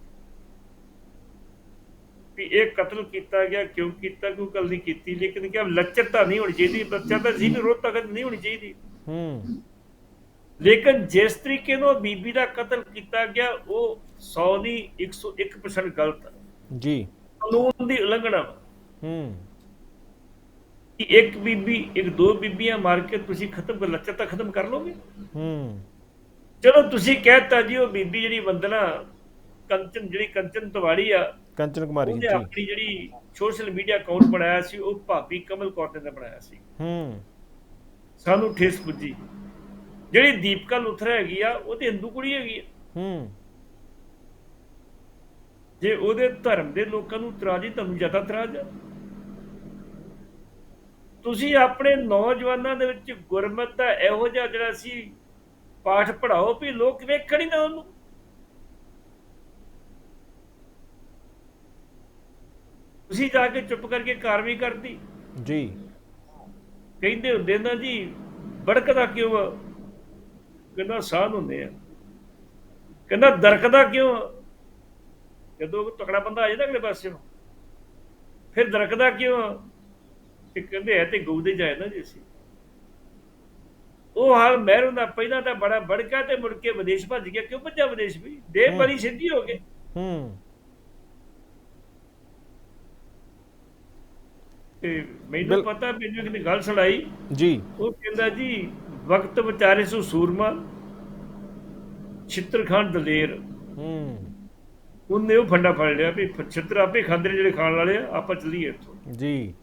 ਵੀ ਇਹ ਕਤਲ ਕੀਤਾ ਗਿਆ ਕਿਉਂ ਕੀਤਾ ਕੋਈ ਗੱਲ ਨਹੀਂ ਕੀਤੀ ਲੇਕਿਨ ਕਿਹਾ ਲੱਚਰਤਾ ਨਹੀਂ ਹੋਣੀ ਚਾਹੀਦੀ ਲੱਚਰਤਾ ਸੀ ਵੀ ਰੋਹ ਤੱਕ ਨਹੀਂ ਹੋਣੀ ਚਾਹੀਦੀ। ਹੂੰ। ਲੇਕਿਨ ਜਿਸ ਤਰੀਕੇ ਨਾਲ ਬੀਬੀ ਦਾ ਕਤਲ ਕੀਤਾ ਗਿਆ ਉਹ 100 ਨਹੀਂ 101% ਗਲਤ ਜੀ। ਕਾਨੂੰਨ ਦੀ ਉਲੰਘਣਾ ਹੂੰ। ਕਿ ਇੱਕ ਬੀਬੀ ਇੱਕ ਦੋ ਬੀਬੀਆਂ ਮਾਰ ਕੇ ਤੁਸੀਂ ਖਤਮ ਕਰ ਲੱਚਰਤਾ ਖਤਮ ਕਰ ਲੋਗੇ? ਹੂੰ। ਚਲੋ ਤੁਸੀਂ ਕਹਿਤਾ ਜੀ ਉਹ ਬੀਬੀ ਜਿਹੜੀ ਵੰਦਨਾ ਕੰਚਨ ਜਿਹੜੀ ਕੰਚਨ ਤਵਾੜੀ ਆ ਕੰਚਨ ਕੁਮਾਰੀ ਉਹਨੇ ਜੀ। ਆਪਣੀ ਜਿਹੜੀ ਸੋਸ਼ਲ ਮੀਡੀਆ ਅਕਾਊਂਟ ਬਣਾਇਆ ਸੀ ਉਹ ਭਾਬੀ ਕਮਲ ਕੌਰ ਨੇ ਬਣਾਇਆ ਸੀ। ਹੂੰ। ਸਾਨੂੰ ਠੇਸ ਪੁੱਜੀ। ਜਿਹੜੀ ਦੀਪਕਾ ਲੁਥਰਾ ਹੈਗੀ ਆ ਉਹ ਤੇ ਹਿੰਦੂ ਕੁੜੀ ਹੈਗੀ ਆ। ਹੂੰ। ਜੇ ਉਹਦੇ ਧਰਮ ਦੇ ਲੋਕਾਂ ਨੂੰ ਤਰਾਜੀ ਤੁਹਾਨੂੰ ਜ਼ਿਆਦਾ ਤਰਾਜ ਆ। ਤੁਸੀਂ ਆਪਣੇ ਨੌਜਵਾਨਾਂ ਦੇ ਵਿੱਚ ਗੁਰਮਤ ਦਾ ਇਹੋ ਜਿਹਾ ਜਿਹੜਾ ਸੀ ਪਾਠ ਪੜਾਓ ਵੀ ਲੋਕ ਵੇਖਣ ਹੀ ਨਾ ਉਹਨੂੰ। ਤੁਸੀਂ ਜਾ ਕੇ ਚੁੱਪ ਕਰਕੇ ਕਾਰਵਾਈ ਕਰਦੀ ਜੀ। ਕਹਿੰਦੇ ਹੁੰਦੇ ਨਾ ਜੀ ਬੜਕਦਾ ਕਿਉਂ ਆ? ਕਹਿੰਦਾ ਸਾਹ ਹੁੰਦੇ ਆ। ਕਹਿੰਦਾ ਦਰਕਦਾ ਕਿਉਂ ਜਦੋਂ ਤਕੜਾ ਬੰਦਾ ਆ ਜਾਂਦਾ ਅਗਲੇ ਪਾਸਿਓਂ ਫਿਰ ਦਰਕਦਾ ਕਿਉਂ ਕਿ ਕਹਿੰਦੇ ਹੈ ਤੇ ਗਊ ਦੇ ਜਾਏ ਨਾ ਜੀ ਅਸੀਂ। ਉਹ ਹਾਲ ਮਹਿਰੂ ਦਾ ਪਹਿਲਾਂ ਤਾਂ ਬੜਾ ਬੜਕਾ ਤੇ ਮੁੜ ਕੇ ਵਿਦੇਸ਼ ਭੱਜ ਗਿਆ। ਕਿਉਂ ਭੱਜਾ ਵਿਦੇਸ਼ ਵੀ? ਦੇ। ਬੜੀ ਸਿੱਧੀ ਹੋ ਗਏ ਹੂੰ। ਤੇ ਮੈਨੂੰ ਪਤਾ ਮੈਨੂੰ ਇੱਕ ਗੱਲ ਸੁਣਾਈ। ਜੀ। ਉਹ ਕਹਿੰਦਾ ਜੀ ਵਕਤ ਵਿਚਾਰੇ ਸੋ ਸੂਰਮਾ ਛਿੱਤਰ ਖਾਨ ਦਲੇਰ। ਹੂੰ। ਉਹਨੇ ਉਹ ਫੰਡਾ ਫੜ ਲਿਆ ਵੀ ਛਿੱਤਰ ਆਪੇ ਖਾਂਦੇ ਜਿਹੜੇ ਖਾਣ ਵਾਲੇ ਆ ਆਪਾਂ ਚੱਲੀਏ ਇੱਥੋਂ। ਜੀ।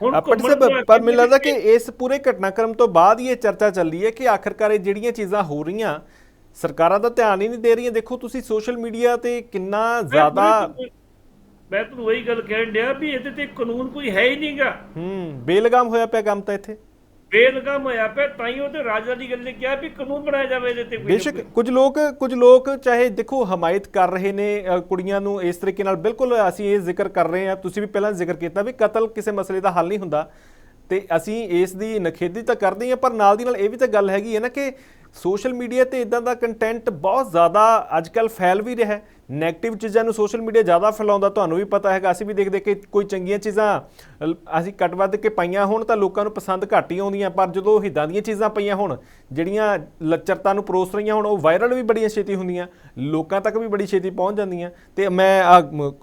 ਘੁੰਮਣ ਸਾਹਿਬ ਪਰ ਮੈਨੂੰ ਲੱਗਦਾ ਕਿ ਇਸ ਪੂਰੇ ਘਟਨਾਕ੍ਰਮ ਤੋਂ ਬਾਅਦ ਹੀ ਇਹ ਚਰਚਾ ਚੱਲੀ ਹੈ ਕਿ ਆਖਰਕਾਰ ਇਹ ਜਿਹੜੀਆਂ ਚੀਜ਼ਾਂ ਹੋ ਰਹੀਆਂ ਸਰਕਾਰਾਂ ਦਾ ਧਿਆਨ ਹੀ ਨਹੀਂ ਦੇ ਰਹੀਆਂ। ਦੇਖੋ ਤੁਸੀਂ ਸੋਸ਼ਲ ਮੀਡੀਆ ਤੇ ਕਿੰਨਾ ਜ਼ਿਆਦਾ ਮੈਂ ਤੁਹਾਨੂੰ ਉਹੀ ਗੱਲ ਕਹਿਣ ਡਿਆ ਵੀ ਇਹਦੇ ਤੇ ਕਾਨੂੰਨ ਕੋਈ ਹੈ ਹੀ ਨਹੀਂਗਾ। ਹੂੰ ਬੇਲਗਾਮ ਹੋਇਆ ਪਿਆ ਕੰਮ ਤਾਂ ਇੱਥੇ। ਬੇਲਗਾਮ ਹੋਇਆ ਪਿਆ ਤਾਂ ਹੀ ਉਹ ਤੇ ਰਾਜਾ ਦੀ ਗੱਲ ਨੇ ਕਿਹਾ ਵੀ ਕਾਨੂੰਨ ਬਣਾਇਆ ਜਾਵੇ ਇਹਦੇ ਤੇ ਕੋਈ ਬੇਸ਼ੱਕ। ਕੁਝ ਲੋਕ ਕੁਝ ਲੋਕ ਚਾਹੇ ਦੇਖੋ ਹਮਾਇਤ ਕਰ ਰਹੇ ਨੇ ਕੁੜੀਆਂ ਨੂੰ ਇਸ ਤਰੀਕੇ ਨਾਲ ਬਿਲਕੁਲ ਅਸੀਂ ਇਹ ਜ਼ਿਕਰ ਕਰ ਰਹੇ ਹਾਂ ਤੁਸੀਂ ਵੀ ਪਹਿਲਾਂ ਜ਼ਿਕਰ ਕੀਤਾ ਵੀ ਕਤਲ ਕਿਸੇ ਮਸਲੇ ਦਾ ਹੱਲ ਨਹੀਂ ਹੁੰਦਾ ਤੇ ਅਸੀਂ ਇਸ ਦੀ ਨਖੇਦੀ ਤਾਂ ਕਰਦੇ ਹਾਂ ਪਰ ਨਾਲ ਦੀ ਨਾਲ ਇਹ ਵੀ ਤਾਂ ਗੱਲ ਹੈਗੀ ਹੈ ਨਾ ਕਿ ਸੋਸ਼ਲ ਮੀਡੀਆ ਤੇ ਇਦਾਂ ਦਾ ਕੰਟੈਂਟ ਬਹੁਤ ਜ਼ਿਆਦਾ ਅੱਜਕੱਲ ਫੈਲ ਵੀ ਰਿਹਾ ਹੈ 네ਗੇਟਿਵ ਚੀਜ਼ਾਂ ਨੂੰ ਸੋਸ਼ਲ ਮੀਡੀਆ ਜ਼ਿਆਦਾ ਫੈਲਾਉਂਦਾ ਤੁਹਾਨੂੰ ਵੀ ਪਤਾ ਹੈਗਾ। ਅਸੀਂ ਵੀ ਦੇਖ ਦੇਖ ਕੇ ਕੋਈ ਚੰਗੀਆਂ ਚੀਜ਼ਾਂ ਅਸੀਂ ਕੱਟ ਵੱਧ ਕੇ ਪਾਈਆਂ ਹੋਣ ਤਾਂ ਲੋਕਾਂ ਨੂੰ ਪਸੰਦ ਘੱਟ ਹੀ ਆਉਂਦੀਆਂ ਪਰ ਜਦੋਂ ਹਿੱਦਾਂ ਦੀਆਂ ਚੀਜ਼ਾਂ ਪਈਆਂ ਹੋਣ ਜਿਹੜੀਆਂ ਲੱਚਰਤਾ ਨੂੰ ਪਰੋਸ ਰਹੀਆਂ ਹੋਣ ਉਹ ਵਾਇਰਲ ਵੀ ਬੜੀਆਂ ਛੇਤੀ ਹੁੰਦੀਆਂ ਲੋਕਾਂ ਤੱਕ ਵੀ ਬੜੀ ਛੇਤੀ ਪਹੁੰਚ ਜਾਂਦੀਆਂ। ਤੇ ਮੈਂ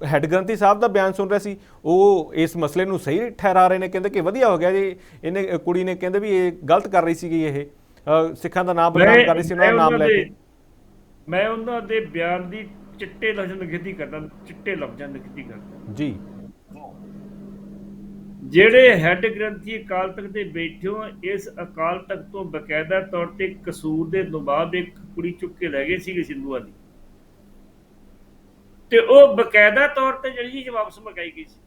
ਹੈੱਡ ਗ੍ਰੰਥੀ ਸਾਹਿਬ ਦਾ ਬਿਆਨ ਸੁਣ ਰਿਹਾ ਸੀ ਉਹ ਇਸ ਮਸਲੇ ਨੂੰ ਸਹੀ ਠਹਿਰਾ ਰਹੇ ਨੇ ਕਹਿੰਦੇ ਕਿ ਵਧੀਆ ਹੋ ਗਿਆ ਜੀ ਇਹਨੇ ਕੁੜੀ ਨੇ ਕਹਿੰਦੇ ਵੀ ਇਹ ਗਲਤ ਕਰ ਰਹੀ ਸੀਗੀ ਇਹ। ਸਿੱਖਾਂ ਦਾ ਨਾਮ ਬਦਨਾਮ ਕਰ ਰਹੀ ਸੀ ਉਹਨਾਂ ਦਾ ਨਾਮ ਲੈ ਕੇ। ਮੈਂ ਉਹਨਾਂ ਦੇ ਬਿਆਨ ਦੀ ਚਿੱਟੇ ਲਫ਼ਜ਼ਾਂ ਨਖੇਦੀ ਕਰਦਾ ਚਿੱਟੇ ਲਫ਼ਜ਼ਾਂ ਨਖੇਦੀ ਕਰਦਾ। ਜੀ। ਜਿਹੜੇ ਹੈੱਡ ਗ੍ਰੰਥੀ ਅਕਾਲ ਤਖਤ ਦੇ ਬੈਠੇ ਹੋ ਇਸ ਅਕਾਲ ਤਖਤ ਤੋਂ ਬਕਾਇਦਾ ਤੌਰ ਤੇ ਕਸੂਰ ਦੇ ਨਵਾਬ ਇੱਕ ਕੁੜੀ ਚੁੱਕ ਕੇ ਲੈ ਗਏ ਸੀਗੇ ਸਿੰਧੂਆਂ ਦੀ ਤੇ ਉਹ ਬਕਾਇਦਾ ਤੌਰ ਤੇ ਜਿਹੜੀ ਚੀਜ਼ ਵਾਪਸ ਮਕਾਈ ਗਈ ਸੀ।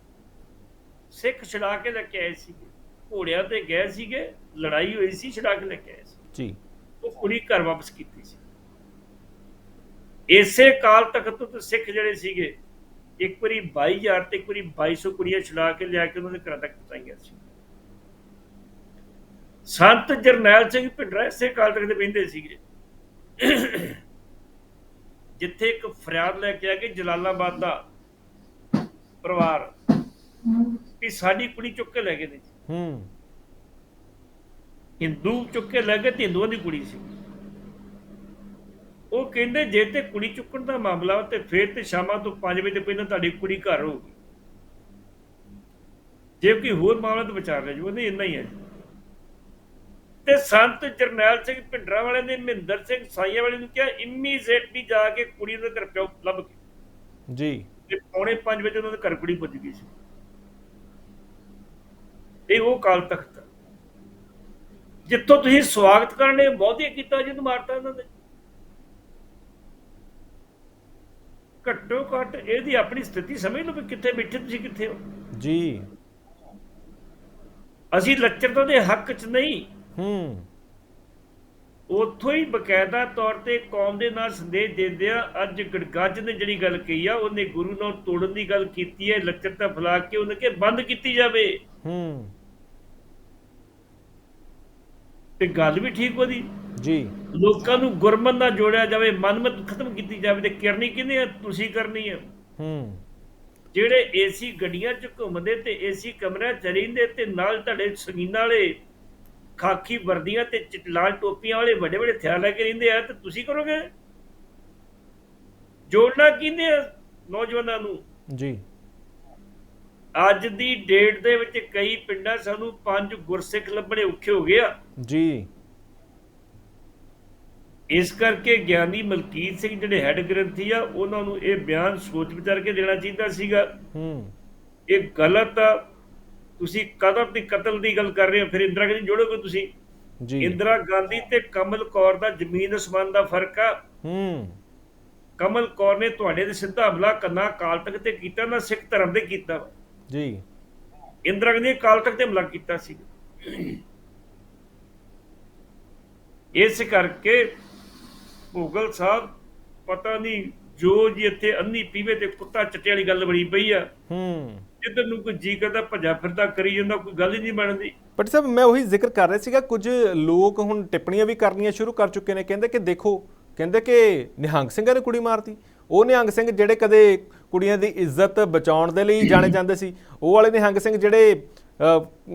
ਸਿੱਖ ਛੜਾ ਕੇ ਲੈ ਕੇ ਆਏ ਸੀਗੇ। ਘੋੜਿਆਂ ਤੇ ਗਏ ਸੀਗੇ ਲੜਾਈ ਹੋਈ ਸੀ ਛੜਾ ਕੇ ਲੈ ਕੇ ਆਏ ਸੀ। ਜੀ। ਉਹ ਕੁੜੀ ਘਰ ਵਾਪਸ ਕੀਤੀ ਸੀ। ਇਸੇ ਕਾਲ ਤਖਤ ਤੋਂ ਸਿੱਖ ਜਿਹੜੇ ਸੀਗੇ ਇੱਕ ਵਾਰੀ 22000 ਤੇ ਇੱਕ ਵਾਰੀ 2200 ਕੁੜੀਆਂ ਛੁਡਾ ਕੇ ਲਿਆ ਕੇ ਉਹਨਾਂ ਦੇ ਘਰਾਂ ਤੱਕ ਪਹੁੰਚਾਈਆਂ ਸੀ। ਸੰਤ ਜਰਨੈਲ ਸਿੰਘ ਭਿੰਡਰਾ ਇਸੇ ਕਾਲ ਤਖਤ ਤੇ ਬਹਿੰਦੇ ਸੀਗੇ। ਜਿੱਥੇ ਇੱਕ ਫਰਿਆਦ ਲੈ ਕੇ ਆ ਕਿ ਜਲਾਲਾਬਾਦ ਦਾ ਪਰਿਵਾਰ ਵੀ ਸਾਡੀ ਕੁੜੀ ਚੁੱਕ ਕੇ ਲੈ ਗਏ ਨੇ ਹੂੰ। ਹਿੰਦੂ ਚੁੱਕ ਕੇ ਲੈ ਗਏ ਤੇ ਹਿੰਦੂਆਂ ਦੀ ਕੁੜੀ ਸੀ। ਉਹ ਕਹਿੰਦੇ ਜੇ ਤੇ ਕੁੜੀ ਚੁੱਕਣ ਦਾ ਮਾਮਲਾ ਤੇ ਫੇਰ ਤੇ ਸ਼ਾਮਾਂ ਤੋਂ 5 ਵਜੇ ਤੋਂ ਪਹਿਲਾਂ ਤੁਹਾਡੀ ਕੁੜੀ ਘਰ ਹੋਊਗੀ। ਜੇ ਕੋਈ ਹੋਰ ਮਾਮਲਾ ਤਾਂ ਵਿਚਾਰ ਲੈ ਜੂ ਨਹੀਂ ਇੰਨਾ ਹੀ ਹੈ ਤੇ ਸੰਤ ਜਰਨੈਲ ਸਿੰਘ ਭਿੰਡਰਾਂ ਵਾਲੇ ਨੇ ਮਹਿੰਦਰ ਸਿੰਘ ਸਾਈਆਂ ਵਾਲੇ ਨੂੰ ਕਿਹਾ ਇਮੀਡੀਏਟਲੀ ਜਾ ਕੇ ਕੁੜੀ ਦੇ ਘਰ ਪਿਓ ਲੱਭ ਕੇ। ਜੀ। ਤੇ ਪੌਣੇ 5 ਵਜੇ ਉਹਨਾਂ ਦੇ ਘਰ ਕੁੜੀ ਪੁੱਜ ਗਈ ਸੀ। ਇਹ ਉਹ ਕਾਲ ਤਖਤ। ਜਿੱਥੋਂ ਤੁਸੀਂ ਸਵਾਗਤ ਕਰਨੇ ਬਹੁਤੇ ਕੀਤਾ ਜਿਹਨੂੰ ਮਾਰਤਾ ਉਹਨਾਂ ਨੇ। ਘੱਟੋ ਘੱਟ ਇਹਦੀ ਆਪਣੀ ਸਥਿਤੀ ਸਮਝ ਲਓ ਵੀ ਕਿੱਥੇ ਬੈਠੇ ਤੁਸੀਂ ਕਿੱਥੇ ਹੋ। ਜੀ। ਅਸੀਂ ਲੱਚਰਤਾ ਦੇ ਹੱਕ 'ਚ ਨਹੀਂ। ਹੂੰ। ਉੱਥੋਂ ਹੀ ਬਕਾਇਦਾ ਤੌਰ ਤੇ ਕੌਮ ਦੇ ਨਾਲ ਸੰਦੇਸ਼ ਦਿੰਦੇ ਆ ਅੱਜ ਗੜਗੱਜ ਨੇ ਜਿਹੜੀ ਗੱਲ ਕਹੀ ਆ ਉਹਨੇ ਗੁਰੂ ਨਾਲ ਤੋੜਨ ਦੀ ਗੱਲ ਕੀਤੀ ਹੈ ਲੱਚਰਤਾ ਫੈਲਾ ਕੇ ਉਹਨੇ ਕਿ ਬੰਦ ਕੀਤੀ ਜਾਵੇ। ਹੂੰ। ਤੇ ਗੱਲ ਵੀ ਠੀਕ ਉਹਦੀ। ਜੀ। ਲੋਕਾਂ ਨੂੰ ਗੁਰਮਤ ਨਾਲ ਜੋੜਿਆ ਜਾਵੇ ਮਨਮਤ ਖਤਮ ਕੀਤੀ ਜਾਵੇ ਤੇ ਕਰਨੀ ਕਿਹਨੇ ਆ ਤੁਸੀਂ ਕਰਨੀ ਆ ਹੂੰ। ਜਿਹੜੇ ਏਸੀ ਗੱਡੀਆਂ 'ਚ ਘੁੰਮਦੇ ਤੇ ਏਸੀ ਕਮਰਿਆਂ 'ਚ ਰਹਿੰਦੇ ਤੇ ਨਾਲ ਤੁਹਾਡੇ ਸੰਗੀਨਾਂ ਵਾਲੇ ਖਾਕੀ ਵਰਦੀਆਂ ਤੇ ਲਾਲ ਟੋਪੀਆਂ ਵਾਲੇ ਵੱਡੇ ਵੱਡੇ ਹਥਿਆਰ ਲੈ ਕੇ ਰਹਿੰਦੇ ਆ ਤੇ ਤੁਸੀਂ ਕਰੋਗੇ? ਜੋੜਨਾ ਕਿਹਨੇ ਆ ਨੌਜਵਾਨਾਂ ਨੂੰ? ਜੀ। ਅੱਜ ਦੀ ਡੇਟ ਦੇ ਵਿੱਚ ਕਈ ਪਿੰਡਾਂ ਸਾਨੂੰ ਪੰਜ ਗੁਰਸਿੱਖ ਲੱਭਣੇ ਔਖੇ ਹੋ ਗਏ ਆ। ਜੀ। ਇਸ ਕਰਕੇ ਗਿਆਨੀ ਮਲਕੀਤ ਸਿੰਘ ਜਿਹੜੇ ਹੈੱਡ ਗ੍ਰੰਥੀ ਆ ਉਹਨਾਂ ਨੂੰ ਇਹ ਬਿਆਨ ਸੋਚ ਵਿਚਾਰ ਕੇ ਦੇਣਾ ਚਾਹੀਦਾ ਸੀਗਾ। ਹੂੰ। ਇਹ ਗਲਤ ਆ। ਤੁਸੀਂ ਕਦਰ ਦੀ ਕਤਲ ਦੀ ਗੱਲ ਕਰ ਰਹੇ ਹੋ ਫਿਰ ਇੰਦਰਾ ਗਾਂਧੀ ਜੋੜੋਗੇ ਤੁਸੀਂ? ਜੀ। ਇੰਦਰਾ ਗਾਂਧੀ ਤੇ ਕਮਲ ਕੌਰ ਦਾ ਜ਼ਮੀਨ ਅਸਮਾਨ ਦਾ ਫ਼ਰਕ ਆ। ਹੂੰ। ਕਮਲ ਕੌਰ ਨੇ ਤੁਹਾਡੇ ਤੇ ਸਿੱਧਾ ਹਮਲਾ ਕਰਨਾ ਕਾਲ ਤੱਕ ਤੇ ਕੀਤਾ ਨਾ ਸਿੱਖ ਧਰਮ ਦੇ ਕੀਤਾ। ਜੀ। ਇੰਦਰਾ ਗਾਂਧੀ ਨੇ ਕਾਲ ਤੱਕ ਤੇ ਹਮਲਾ ਕੀਤਾ ਸੀ। ਇਸ ਕਰਕੇ ਭੋਗਲ ਸਾਹਿਬ ਪਤਾ ਨਹੀਂ ਜੋ ਜੀ ਇੱਥੇ ਅੰਨੀ ਪੀਵੇ ਤੇ ਕੁੱਤਾ ਚੱਟੇ ਵਾਲੀ ਗੱਲ ਬਣੀ ਪਈ ਆ। ਹੂੰ। ਜਿੱਧਰ ਨੂੰ ਕੋਈ ਜੀ ਕਰਦਾ ਭੱਜਾ ਫਿਰਦਾ ਕਰੀ ਜਾਂਦਾ ਕੋਈ ਗੱਲ ਹੀ ਨਹੀਂ ਬਣਦੀ। ਪਟ ਸਾਹਿਬ ਮੈਂ ਉਹੀ ਜ਼ਿਕਰ ਕਰ ਰਿਹਾ ਸੀਗਾ ਕੁਝ ਲੋਕ ਹੁਣ ਟਿੱਪਣੀਆਂ ਵੀ ਕਰਨੀਆਂ ਸ਼ੁਰੂ ਕਰ ਚੁੱਕੇ ਨੇ। ਕਹਿੰਦੇ ਕਿ ਦੇਖੋ ਕਹਿੰਦੇ ਕਿ ਨਿਹੰਗ ਸਿੰਘਾਂ ਨੇ ਕੁੜੀ ਮਾਰਤੀ। ਉਹ ਨਿਹੰਗ ਸਿੰਘ ਜਿਹੜੇ ਕਦੇ ਕੁੜੀਆਂ ਦੀ ਇੱਜ਼ਤ ਬਚਾਉਣ ਦੇ ਲਈ ਜਾਣੇ ਜਾਂਦੇ ਸੀ ਉਹ ਵਾਲੇ ਨਿਹੰਗ ਸਿੰਘ ਜਿਹੜੇ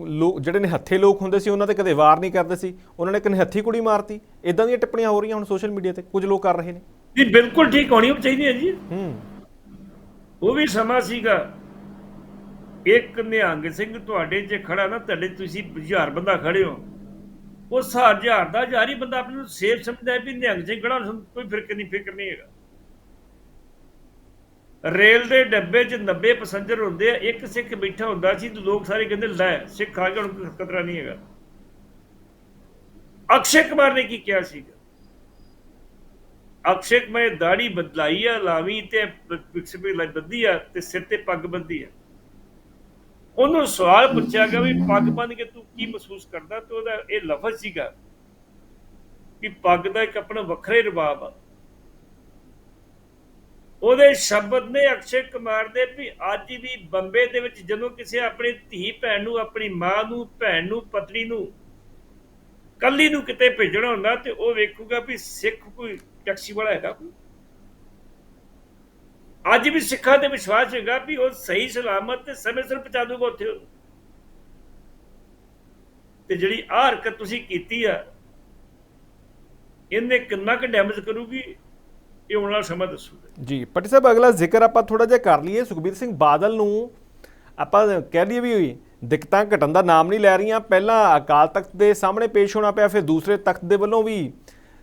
ਲੋਕ ਜਿਹੜੇ ਨਿਹੱਥੇ ਲੋਕ ਹੁੰਦੇ ਸੀ ਉਹਨਾਂ ਤੇ ਕਦੇ ਵਾਰ ਨਹੀਂ ਕਰਦੇ ਸੀ। ਉਹਨਾਂ ਨੇ ਇੱਕ ਨਿਹੱਥੀ ਕੁੜੀ ਮਾਰਤੀ। ਇਦਾਂ ਦੀਆਂ ਟਿੱਪਣੀਆਂ ਹੋ ਰਹੀਆਂ ਹੁਣ ਸੋਸ਼ਲ ਮੀਡੀਆ ਤੇ। ਕੁਝ ਲੋਕ ਕਰ ਰਹੇ ਨੇ। ਜੀ ਬਿਲਕੁਲ ਠੀਕ ਹੋਣੀ ਚਾਹੀਦੀ ਹੈ ਜੀ। ਹੂੰ। ਉਹ ਵੀ ਸਮਾਂ ਸੀਗਾ। ਇੱਕ ਨਿਹੰਗ ਸਿੰਘ ਤੁਹਾਡੇ 'ਚ ਖੜਾ ਨਾ ਤੁਹਾਡੇ ਤੁਸੀਂ ਹਜ਼ਾਰ ਬੰਦਾ ਖੜੇ ਹੋ। ਉਹ ਹਜ਼ਾਰ ਦਾ ਹਜ਼ਾਰ ਹੀ ਬੰਦਾ ਆਪਣੇ ਨੂੰ ਸੇਫ ਸਮਝਦਾ ਹੈ ਵੀ ਨਿਹੰਗ ਸਿੰਘ ਖੜਾ ਕੋਈ ਫਿਰਕ ਨਹੀਂ ਫਿਕਰ ਨਹੀਂ ਹੈਗਾ। ਰੇਲ ਦੇ ਡੱਬੇ 'ਚ 90 ਪੈਸੇਂਜਰ ਹੁੰਦੇ ਆ, ਇੱਕ ਸਿੱਖ ਬੈਠਾ ਹੁੰਦਾ ਸੀ ਤੇ ਲੋਕ ਸਾਰੇ ਕਹਿੰਦੇ, ਲੈ, ਸਿੱਖ ਆ ਗਿਆ, ਹੁਣ ਖਤਰਾ ਨਹੀਂ ਹੈਗਾ। ਅਕਸ਼ੇ ਕੁਮਾਰ ਨੇ ਕੀ ਕਿਹਾ ਸੀਗਾ? ਅਕਸ਼ੇ ਕੁਮਾਰ ਦਾੜੀ ਬਦਲਾਈ ਆ, ਲਾਵੀ ਤੇ ਵਿਕਸਪੀ ਲਈ ਬੱਧੀ ਆ ਤੇ ਸਿਰ ਤੇ ਪੱਗ ਬੱਧੀ ਆ। ਉਹਨੂੰ ਸਵਾਲ ਪੁੱਛਿਆ ਗਿਆ ਵੀ ਪੱਗ ਬੰਨ ਕੇ ਤੂੰ ਕੀ ਮਹਿਸੂਸ ਕਰਦਾ? ਤੇ ਉਹਦਾ ਇਹ ਲਫ਼ਜ਼ ਸੀਗਾ ਕਿ ਪੱਗ ਦਾ ਇੱਕ ਆਪਣਾ ਵੱਖਰਾ ਹੀ ਰਵਾਬ ਆ। ਉਹਦੇ ਸ਼ਬਦ ਨੇ ਅਕਸ਼ੇ ਕੁਮਾਰ ਦੇ ਵੀ ਅੱਜ ਵੀ ਬੰਬੇ ਦੇ ਵਿੱਚ ਜਦੋਂ ਕਿਸੇ ਆਪਣੀ ਧੀ ਭੈਣ ਨੂੰ, ਆਪਣੀ ਮਾਂ ਨੂੰ, ਭੈਣ ਨੂੰ, ਪਤਨੀ ਨੂੰ ਕੱਲੀ ਨੂੰ ਕਿਤੇ ਭੇਜਣਾ ਹੁੰਦਾ ਤੇ ਉਹ ਵੇਖੂਗਾ ਵੀ ਸਿੱਖ ਕੋਈ ਟੈਕਸੀ ਵਾਲਾ ਹੈਗਾ ਕੋਈ। ਅੱਜ ਵੀ ਸਿੱਖਾਂ ਤੇ ਵਿਸ਼ਵਾਸ ਹੈਗਾ ਵੀ ਉਹ ਸਹੀ ਸਲਾਮਤ ਤੇ ਸਮੇਂ ਸਿਰ ਪਹੁੰਚਾ ਦੂਗਾ ਉੱਥੇ ਤੇ ਜਿਹੜੀ ਆਹ ਹਰਕਤ ਤੁਸੀਂ ਕੀਤੀ ਆ, ਇਹਨੇ ਕਿੰਨਾ ਕੁ ਡੈਮੇਜ ਕਰੂਗੀ? ਇਹ ਆਉਣ ਵਾਲਾ ਸਮਾਂ ਦੱਸੂਗਾ। ਜੀ ਪੱਟੀ ਸਾਹਿਬ, ਅਗਲਾ ਜ਼ਿਕਰ ਆਪਾਂ ਥੋੜਾ ਜਿਹਾ ਕਰ ਲਈਏ। ਸੁਖਬੀਰ ਸਿੰਘ ਬਾਦਲ ਨੂੰ ਆਪਾਂ ਕਹਿ ਲਈਏ ਵੀ ਦਿੱਕਤਾਂ ਘਟਣ ਦਾ ਨਾਮ ਨਹੀਂ ਲੈ ਰਹੀਆਂ। ਪਹਿਲਾਂ ਅਕਾਲ ਤਖਤ ਦੇ ਸਾਹਮਣੇ ਪੇਸ਼ ਹੋਣਾ ਪਿਆ, ਫਿਰ ਦੂਸਰੇ ਤਖਤ ਦੇ ਵੱਲੋਂ ਵੀ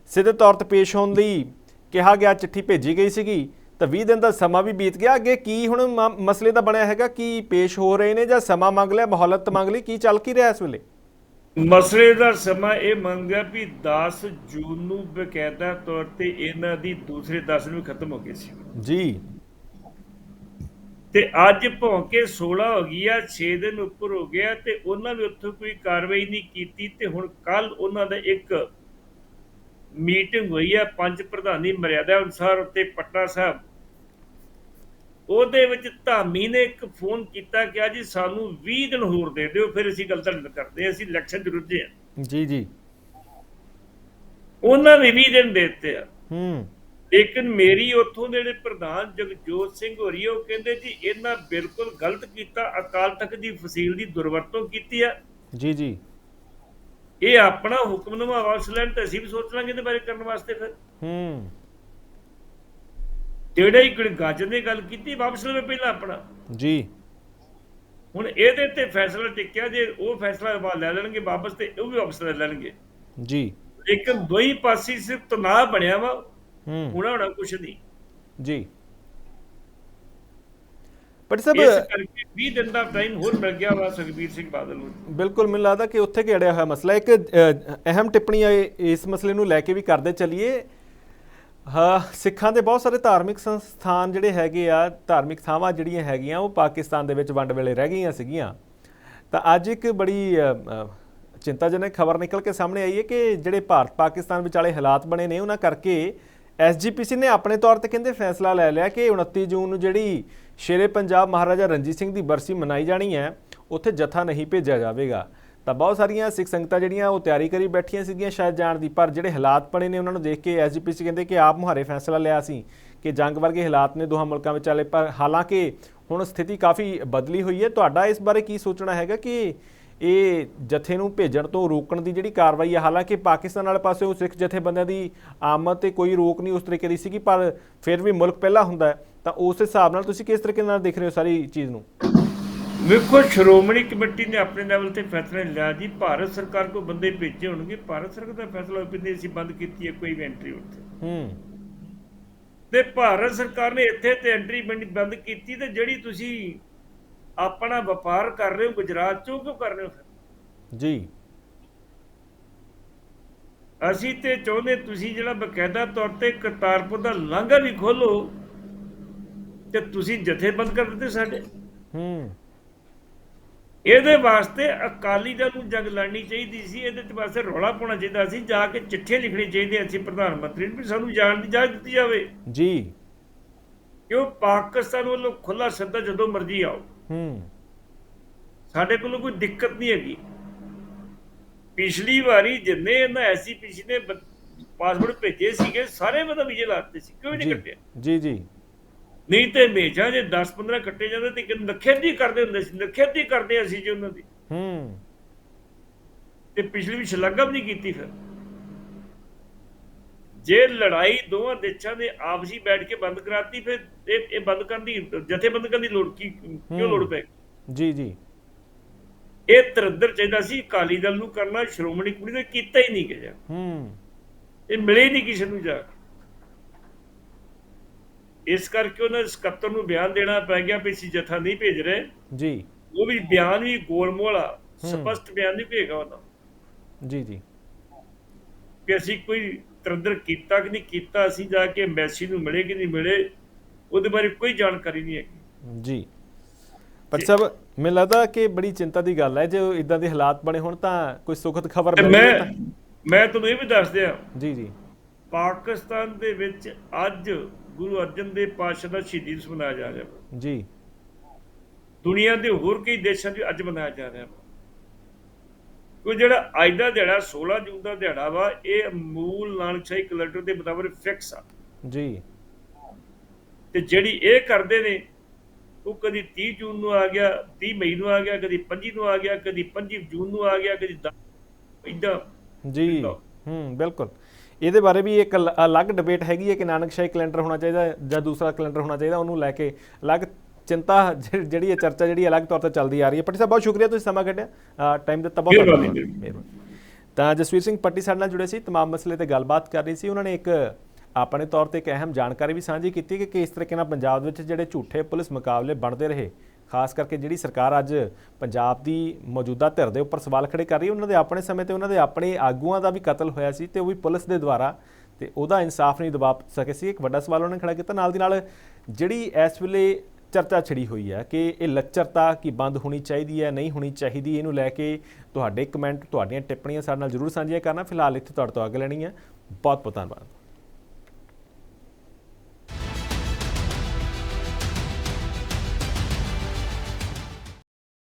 ਸਿੱਧੇ ਤੌਰ ਤੇ ਪੇਸ਼ ਹੋਣ ਲਈ ਕਿਹਾ ਗਿਆ, ਚਿੱਠੀ ਭੇਜੀ ਗਈ ਸੀਗੀ। ਤਾਂ 20 ਦਿਨ ਦਾ ਸਮਾਂ ਵੀ ਬੀਤ ਗਿਆ। ਅੱਗੇ ਕੀ ਹੁਣ ਮ- ਮਸਲੇ ਦਾ ਬਣਿਆ ਹੈਗਾ? ਕੀ ਪੇਸ਼ ਹੋ ਰਹੇ ਨੇ ਜਾਂ ਸਮਾਂ ਮੰਗ ਲਿਆ, ਮਹੌਲਤ ਮੰਗ ਲਈ? ਕੀ ਚੱਲ ਕੀ ਰਿਹਾ ਇਸ ਵੇਲੇ? ਮਸਲੇ ਦਾ ਸਮਾਂ ਇਹ ਮੰਗਿਆ ਵੀ 10 ਜੂਨ ਨੂੰ ਬਕਾਇਦਾ ਤੌਰ ਤੇ ਇਹਨਾਂ ਦੀ ਦੂਸਰੇ 10 ਨੂੰ ਖਤਮ ਹੋ ਗਈ ਸੀ। ਜੀ। ਤੇ ਅੱਜ ਭੌਂਕੇ 16 ਹੋ ਗਈ ਆ 6 ਦਿਨ ਉੱਪਰ ਹੋ ਗਿਆ ਤੇ ਉਹਨਾਂ ਨੇ ਉੱਥੋਂ ਕੋਈ ਕਾਰਵਾਈ ਨਹੀਂ ਕੀਤੀ ਤੇ ਹੁਣ ਕੱਲ ਉਹਨਾਂ ਦਾ ਇੱਕ ਮੀਟਿੰਗ ਹੋਈ ਆ ਪੰਜ ਪ੍ਰਧਾਨੀ ਮਰਿਆਦਾ ਅਨੁਸਾਰ ਉੱਤੇ ਪਟਨਾ ਸਾਹਿਬ ਉਹਦੇ ਵਿੱਚ ਧਾਮੀ ਨੇ ਇੱਕ ਫੋਨ ਕੀਤਾ ਕਿ ਜੀ ਸਾਨੂੰ 20 ਦਿਨ ਹੋਰ ਦੇ ਦਿਓ ਫਿਰ ਅਸੀਂ ਗੱਲ ਤੁਹਾਡੇ ਨਾਲ ਕਰਦੇ ਅਸੀਂ ਇਲੈਕਸ਼ਨ ਚ ਰੁੱਝੇ ਆ ਜੀ ਜੀ। ਉਹਨਾਂ ਨੇ 20 ਦਿਨ ਦੇ ਦਿੱਤੇ ਆ। ਹੂੰ। ਲੇਕਿਨ ਮੇਰੀ ਉੱਥੋਂ ਦੇ ਜਿਹੜੇ ਪ੍ਰਧਾਨ ਜਗਜੋਤ ਸਿੰਘ ਹੋਰੀ ਉਹ ਕਹਿੰਦੇ ਜੀ ਇਹਨਾਂ ਬਿਲਕੁਲ ਗਲਤ ਕੀਤਾ ਅਕਾਲ ਤਖਤ ਦੀ ਫਸੀਲ ਦੀ ਦੁਰਵਰਤੋਂ ਕੀਤੀ ਆ। ਜੀ ਜੀ। ਇਹ ਆਪਣਾ ਹੁਕਮਨਾਮਾ ਵਾਪਸ ਲੈਣ ਤੇ ਅਸੀਂ ਵੀ ਸੋਚ ਲਾਂਗੇ ਇਹਦੇ ਬਾਰੇ ਕਰਨ ਵਾਸਤੇ ਫਿਰ। ਹੂੰ। ਜਿਹੜੇ ਇੱਕ ਗੱਜ ਨੇ ਗੱਲ ਕੀਤੀ ਵਾਪਸ ਲਵੇ ਪਹਿਲਾਂ ਆਪਣਾ। ਜੀ। ਹੁਣ ਇਹਦੇ ਤੇ ਫੈਸਲਾ ਟਿਕਿਆ ਜੇ ਉਹ ਫੈਸਲਾ ਲੈ ਲੈਣਗੇ ਵਾਪਸ ਤੇ ਉਹ ਵੀ ਵਾਪਸ ਲੈ ਲੈਣਗੇ। ਜੀ। ਲੇਕਿਨ ਦੋਈ ਪਾਸੇ ਸਿਰਫ ਤਣਾਅ ਬਣਿਆ ਵਾ ਹੂੰ। ਹੋਣਾ ਹੋਣਾ ਕੁਛ ਨਹੀਂ। ਜੀ। ਪਰ ਇਸ ਸਭ ਕਰਕੇ 20 ਦਿਨ ਦਾ ਟਾਈਮ ਹੋਰ ਮਿਲ ਗਿਆ ਵਾ ਸੁਖਬੀਰ ਸਿੰਘ ਬਾਦਲ ਨੂੰ। ਬਿਲਕੁਲ ਮੈਨੂੰ ਲੱਗਦਾ ਕਿ ਉੱਥੇ ਘੇੜਿਆ ਹੋਇਆ ਮਸਲਾ ਇੱਕ ਅਹਿਮ ਟਿੱਪਣੀ ਹੈ ਇਸ ਮਸਲੇ ਨੂੰ ਲੈ ਕੇ ਵੀ ਕਰਦੇ ਚੱਲੀਏ। ਹਾਂ ਸਿੱਖਾਂ ਦੇ ਬਹੁਤ ਸਾਰੇ ਧਾਰਮਿਕ ਸੰਸਥਾਨ ਜਿਹੜੇ ਹੈਗੇ ਆ, ਧਾਰਮਿਕ ਥਾਵਾਂ ਜਿਹੜੀਆਂ ਹੈਗੀਆਂ, ਉਹ ਪਾਕਿਸਤਾਨ ਦੇ ਵਿੱਚ ਵੰਡ ਵੇਲੇ ਰਹਿ ਗਈਆਂ ਸੀਗੀਆਂ। ਤਾਂ ਅੱਜ ਇੱਕ ਬੜੀ ਚਿੰਤਾਜਨਕ ਖਬਰ ਨਿਕਲ ਕੇ ਸਾਹਮਣੇ ਆਈ ਹੈ ਕਿ ਜਿਹੜੇ ਭਾਰਤ ਪਾਕਿਸਤਾਨ ਵਿਚਾਲੇ ਹਾਲਾਤ ਬਣੇ ਨੇ, ਉਹਨਾਂ ਕਰਕੇ ਐਸਜੀਪੀਸੀ ਨੇ ਆਪਣੇ ਤੌਰ ਤੇ ਕਹਿੰਦੇ ਫੈਸਲਾ ਲੈ ਲਿਆ ਕਿ 29 ਜੂਨ ਨੂੰ ਜਿਹੜੀ ਸ਼ੇਰੇ ਪੰਜਾਬ ਮਹਾਰਾਜਾ ਰਣਜੀਤ ਸਿੰਘ ਦੀ ਬਰਸੀ ਮਨਾਈ ਜਾਣੀ ਹੈ, ਉੱਥੇ ਜਥਾ ਨਹੀਂ ਭੇਜਿਆ ਜਾਵੇਗਾ। ਤਾਂ ਬਹੁਤ ਸਾਰੀਆਂ ਸਿੱਖ ਸੰਗਤਾਂ ਜਿਹੜੀਆਂ ਉਹ ਤਿਆਰੀ ਕਰੀ ਬੈਠੀਆਂ ਸੀਗੀਆਂ ਸ਼ਾਇਦ ਜਾਣ ਦੀ, ਪਰ ਜਿਹੜੇ ਹਾਲਾਤ ਬਣੇ ਨੇ ਉਹਨਾਂ ਨੂੰ ਦੇਖ ਕੇ ਐਸਜੀਪੀਸੀ ਕਹਿੰਦੇ ਕਿ ਆਪ ਮੁਹਾਰੇ ਫੈਸਲਾ ਲਿਆ ਸੀ ਕਿ ਜੰਗ ਵਰਗੇ ਹਾਲਾਤ ਨੇ ਦੋਹਾਂ ਮੁਲਕਾਂ ਵਿਚਾਲੇ ਪਰ ਹਾਲਾਂਕਿ ਹੁਣ ਸਥਿਤੀ ਕਾਫੀ ਬਦਲੀ ਹੋਈ ਹੈ। ਤੁਹਾਡਾ ਇਸ ਬਾਰੇ ਕੀ ਸੋਚਣਾ ਹੈਗਾ ਕਿ ਇਹ ਜਥੇ ਨੂੰ ਭੇਜਣ ਤੋਂ ਰੋਕਣ ਦੀ ਜਿਹੜੀ ਕਾਰਵਾਈ ਹੈ ਹਾਲਾਂਕਿ ਪਾਕਿਸਤਾਨ ਵਾਲੇ ਪਾਸੇ ਉਹ ਸਿੱਖ ਜਥੇਬੰਦੀਆਂ ਦੀ ਆਮਦ ਤੇ ਕੋਈ ਰੋਕ ਨਹੀਂ ਉਸ ਤਰੀਕੇ ਦੀ ਸੀਗੀ, ਪਰ ਫਿਰ ਵੀ ਮੁਲਕ ਪਹਿਲਾ ਹੁੰਦਾ ਤਾਂ ਉਸ ਹਿਸਾਬ ਨਾਲ ਤੁਸੀਂ ਕਿਸ ਤਰੀਕੇ ਨਾਲ ਦੇਖ ਰਹੇ ਹੋ ਸਾਰੀ ਚੀਜ਼ ਨੂੰ? ਵੇਖੋ ਸ਼੍ਰੋਮਣੀ ਕਮੇਟੀ ਨੇ ਆਪਣੇ ਲੈਵਲ ਤੇ ਫੈਸਲਾ ਲਿਆ ਜੀ। ਭਾਰਤ ਸਰਕਾਰ ਕੋ ਬੰਦੇ ਭੇਜੇ ਹੋਣਗੇ। ਭਾਰਤ ਸਰਕਾਰ ਦਾ ਫੈਸਲਾ ਹੋਵੇ ਵੀ ਅਸੀਂ ਬੰਦ ਕੀਤੀ ਹੈ ਕੋਈ ਵੀ ਐਂਟਰੀ ਉੱਥੇ। ਹੂੰ। ਤੇ ਭਾਰਤ ਸਰਕਾਰ ਨੇ ਇੱਥੇ ਤੇ ਐਂਟਰੀ ਬੰਦ- ਬੰਦ ਕੀਤੀ ਤੇ ਜਿਹੜੀ ਤੁਸੀਂ ਆਪਣਾ ਵਪਾਰ ਕਰ ਰਹੇ ਹੋ ਗੁਜਰਾਤ ਚੋਂ ਕਿਉਂ ਕਰ ਰਹੇ ਹੋ ਫਿਰ? ਜੀ। ਅਸੀਂ ਤੇ ਚਾਹੁੰਦੇ ਤੁਸੀਂ ਜਿਹੜਾ ਬਕਾਇਦਾ ਤੌਰ ਤੇ ਕਰਤਾਰਪੁਰ ਦਾ ਲਾਂਘਾ ਵੀ ਖੋਲੋ ਤੇ ਤੁਸੀਂ ਜਥੇਬੰਦ ਕਰ ਦਿੱਤੇ ਸਾਡੇ। ਹੂੰ। ਇਹਦੇ ਵਾਸਤੇ ਅਕਾਲੀ ਦਲ ਨੂੰ ਜੰਗ ਲੜਨੀ ਚਾਹੀਦੀ ਸੀ ਇਹਦੇ ਤੇ ਵਾਸਤੇ ਰੌਲਾ ਪਾਉਣਾ ਚਾਹੀਦਾ ਸੀ ਜਾ ਕੇ ਚਿੱਠੀਆਂ ਲਿਖਣੀ ਚਾਹੀਦੀਆਂ ਸੀ ਪ੍ਰਧਾਨ ਮੰਤਰੀ ਨੂੰ ਵੀ ਸਾਨੂੰ ਜਾਣ ਦੀ ਇਜਾਜ਼ਤ ਦਿੱਤੀ ਜਾਵੇ। ਜੀ। ਕਿਉਂ? ਪਾਕਿਸਤਾਨ ਵੱਲੋਂ ਖੁੱਲਾ ਸੱਦਾ ਜਦੋਂ ਮਰਜ਼ੀ ਆਓ। ਹੂੰ। ਸਾਡੇ ਕੋਲ ਕੋਈ ਦਿੱਕਤ ਨਹੀਂ ਹੈਗੀ। ਪਿਛਲੀ ਵਾਰੀ ਜਿੰਨੇ ਇਹਨਾਂ ਨੇ ਬ- ਪਾਸਪੋਰਟ ਭੇਜੇ ਸੀਗੇ ਸਾਰੇ ਮਤਲਬ ਵੀਜ਼ੇ ਲਾਤੇ ਸੀ ਕਿਉਂ ਨਹੀਂ ਕੱਟਿਆ। ਜੀ ਜੀ। ਨਹੀਂ ਤੇ ਹਮੇਸ਼ਾ ਜੇ 10 15 ਕੱਟੇ ਜਾਂਦੇ ਤੇ ਕਿ ਨਖੇਦੀ ਕਰਦੇ ਹੁੰਦੇ ਸੀ ਨਖੇਦੀ ਕਰਦੇ ਅਸੀਂ ਜੀ ਉਹਨਾਂ ਦੀ। ਹੂੰ। ਤੇ ਪਿਛਲੀ ਵੀ ਸ਼ਲਾਘਾ ਨਹੀਂ ਕੀਤੀ ਫਿਰ। ਜੇ ਲੜਾਈ ਦੋਵਾਂ ਦੇਸ਼ਾਂ ਦੇ ਆਪਸੀ ਬੈਠ ਕੇ ਬੰਦ ਕਰਾਤੀ ਫਿਰ ਇਹ ਇਹ ਬੰਦ ਕਰਨ ਦੀ ਜਥੇਬੰਦ ਕਰਨ ਦੀ ਲੋੜ ਕੀ ਕਿਉਂ ਲੋੜ ਪੈ? ਜੀ ਜੀ। ਇਹ ਤਰੱਦਰ ਚਾਹੀਦਾ ਸੀ ਅਕਾਲੀ ਦਲ ਨੂੰ ਕਰਨਾ ਸ਼੍ਰੋਮਣੀ ਕਮੇਟੀ ਨੇ ਕੀਤਾ ਹੀ ਨਹੀਂ ਗਿਆ। ਹੂੰ। ਇਹ ਮਿਲੇ ਨਹੀਂ ਕਿਸੇ ਨੂੰ ਜਾ ਕੇ। ਇਸ ਕਰਕੇ ਉਹਨਾਂ ਦੇ ਸਕੱਤਰ ਨੂੰ ਬਿਆਨ ਦੇਣਾ ਪੈ ਗਿਆ ਵੀ ਅਸੀਂ ਜਥਾ ਨਹੀਂ ਭੇਜ ਰਹੇ। ਜੀ। ਉਹ ਵੀ ਬਿਆਨ ਵੀ ਗੋਲਮੋਲਾ ਸਪਸ਼ਟ ਬਿਆਨ ਨਹੀਂ ਭੇਜਗਾ ਉਹਨਾਂ ਜੀ ਜੀ। ਕਿ ਅਸੀਂ ਕੋਈ ਤਰੰਦਰ ਕੀਤਾ ਕਿ ਨਹੀਂ ਕੀਤਾ ਅਸੀਂ ਜਾ ਕੇ ਐਮਬੈਸੀ ਨੂੰ ਮਿਲੇ ਕਿ ਨਹੀਂ ਮਿਲੇ ਉਹਦੇ ਬਾਰੇ ਕੋਈ ਜਾਣਕਾਰੀ ਨਹੀਂ ਹੈ ਜੀ। ਪਰ ਸਭ ਮੈਨੂੰ ਲੱਗਦਾ ਕਿ ਬੜੀ ਚਿੰਤਾ ਦੀ ਗੱਲ ਹੈ ਜੇ ਇਦਾਂ ਦੇ ਹਾਲਾਤ ਬਣੇ ਹੋਣ ਤਾਂ ਕੋਈ ਸੁਖਦ ਖਬਰ ਮੈਂ ਮੈਂ ਤੁਹਾਨੂੰ ਇਹ ਵੀ ਦੱਸ ਦਿਆਂ। ਜੀ ਜੀ। ਪਾਕਿਸਤਾਨ ਦੇ ਵਿੱਚ ਅੱਜ ਗੁਰੂ ਅਰਜਨ ਦੇਵ ਪਾਤਸ਼ਾਹ ਦਾ ਸ਼ਹੀਦੀ ਦਿਵਸ ਮਨਾਇਆ ਜਾ ਰਿਹਾ ਹੈ ਜੀ। ਦੁਨੀਆ ਦੇ ਹੋਰ ਕਈ ਦੇਸ਼ਾਂ 'ਚ ਅੱਜ ਮਨਾਇਆ ਜਾ ਰਿਹਾ ਹੈ ਕੋਈ ਜਿਹੜਾ ਅੱਜ ਦਾ ਦਿਹਾੜਾ 16 ਜੂਨ ਦਾ ਦਿਹਾੜਾ ਵਾ ਇਹ ਮੂਲ ਨਾਨਕਸ਼ਾਹੀ ਕੈਲੰਡਰ ਦੇ ਮੁਤਾਬਕ ਫਿਕਸ ਆ। ਜੀ। ਤੇ ਜਿਹੜੀ ਇਹ ਕਰਦੇ ਨੇ ਉਹ ਕਦੀ 30 ਜੂਨ ਨੂੰ ਆ ਗਿਆ 30 ਮਈ ਨੂੰ ਆ ਗਿਆ ਕਦੀ 25 ਨੂੰ ਆ ਗਿਆ ਕਦੀ 25 ਜੂਨ ਨੂੰ ਆ ਗਿਆ ਕਦੀ ਇਦਾਂ। ਜੀ। ਹੂੰ ਬਿਲਕੁਲ। ਇਹਦੇ ਬਾਰੇ ਵੀ ਇੱਕ ਅਲ- ਅਲੱਗ ਡਿਬੇਟ ਹੈਗੀ ਹੈ ਕਿ ਨਾਨਕਸ਼ਾਹੀ ਕੈਲੰਡਰ ਹੋਣਾ ਚਾਹੀਦਾ ਹੈ ਜਾਂ ਦੂਸਰਾ ਕੈਲੰਡਰ ਹੋਣਾ ਚਾਹੀਦਾ ਉਹਨੂੰ ਲੈ ਕੇ ਅਲੱਗ ਚਿੰਤਾ ਜਿ- ਜਿਹੜੀ ਹੈ ਚਰਚਾ ਜਿਹੜੀ ਅਲੱਗ ਤੌਰ ਤੇ ਚੱਲਦੀ ਆ ਰਹੀ ਹੈ ਪੱਟੀ ਸਾਹਿਬ ਬਹੁਤ ਸ਼ੁਕਰੀਆ ਤੁਸੀਂ ਸਮਾਂ ਕੱਢਿਆ ਟਾਈਮ ਦਿੱਤਾ ਬਹੁਤ ਮਿਹਰਬਾਨੀ, ਧੰਨਵਾਦ ਮਿਹਰਬਾਨੀ ਤਾਂ ਜਸਵੀਰ ਸਿੰਘ ਪੱਟੀ ਸਾਡੇ ਨਾਲ ਜੁੜੇ ਸੀ तमाम ਮਸਲੇ ਤੇ ਗੱਲਬਾਤ ਕਰ ਰਹੀ ਸੀ ਉਹਨਾਂ ਨੇ ਇੱਕ ਆਪਣੇ ਤੌਰ ਤੇ ਇੱਕ ਅਹਿਮ ਜਾਣਕਾਰੀ ਵੀ ਸਾਂਝੀ ਕੀਤੀ ਕਿ ਕਿਸ ਤਰੀਕੇ ਨਾਲ ਪੰਜਾਬ ਵਿੱਚ ਜਿਹੜੇ ਝੂਠੇ ਪੁਲਿਸ ਮੁਕਾਬਲੇ ਬਣਦੇ ਰਹੇ ਖਾਸ ਕਰਕੇ ਜਿਹੜੀ ਸਰਕਾਰ ਅੱਜ ਪੰਜਾਬ ਦੀ ਮੌਜੂਦਾ ਧਿਰ ਦੇ ਉੱਪਰ ਸਵਾਲ ਖੜੇ ਕਰ ਰਹੀ ਹੈ, ਉਹਨਾਂ ਦੇ ਆਪਣੇ ਸਮੇਂ ਤੇ ਉਹਨਾਂ ਦੇ ਆਪਣੇ ਆਗੂਆਂ ਦਾ ਵੀ ਕਤਲ ਹੋਇਆ ਸੀ ਤੇ ਉਹ ਵੀ ਪੁਲਿਸ ਦੇ ਦੁਆਰਾ ਤੇ ਉਹਦਾ ਇਨਸਾਫ ਨਹੀਂ ਦਬਾ ਸਕੇ ਸੀ। ਇੱਕ ਵੱਡਾ ਸਵਾਲ ਉਹਨਾਂ ਨੇ ਖੜਾ ਕੀਤਾ। ਨਾਲ ਦੀ ਨਾਲ ਜਿਹੜੀ ਇਸ ਵੇਲੇ ਚਰਚਾ ਛਿੜੀ ਹੋਈ ਹੈ ਕਿ ਇਹ ਲੱਚਰਤਾ ਕੀ ਬੰਦ ਹੋਣੀ ਚਾਹੀਦੀ ਹੈ, ਨਹੀਂ ਹੋਣੀ ਚਾਹੀਦੀ, ਇਹਨੂੰ ਲੈ ਕੇ ਤੁਹਾਡੇ ਕਮੈਂਟ, ਤੁਹਾਡੀਆਂ ਟਿੱਪਣੀਆਂ ਸਾਡੇ ਨਾਲ ਜ਼ਰੂਰ ਸਾਂਝੀਆਂ ਕਰਨਾ। ਫਿਲਹਾਲ ਇੱਥੇ ਤੁਹਾਡੇ ਤੋਂ ਅੱਗੇ ਲੈਣੀ ਹੈ। ਬਹੁਤ ਬਹੁਤ ਧੰਨਵਾਦ।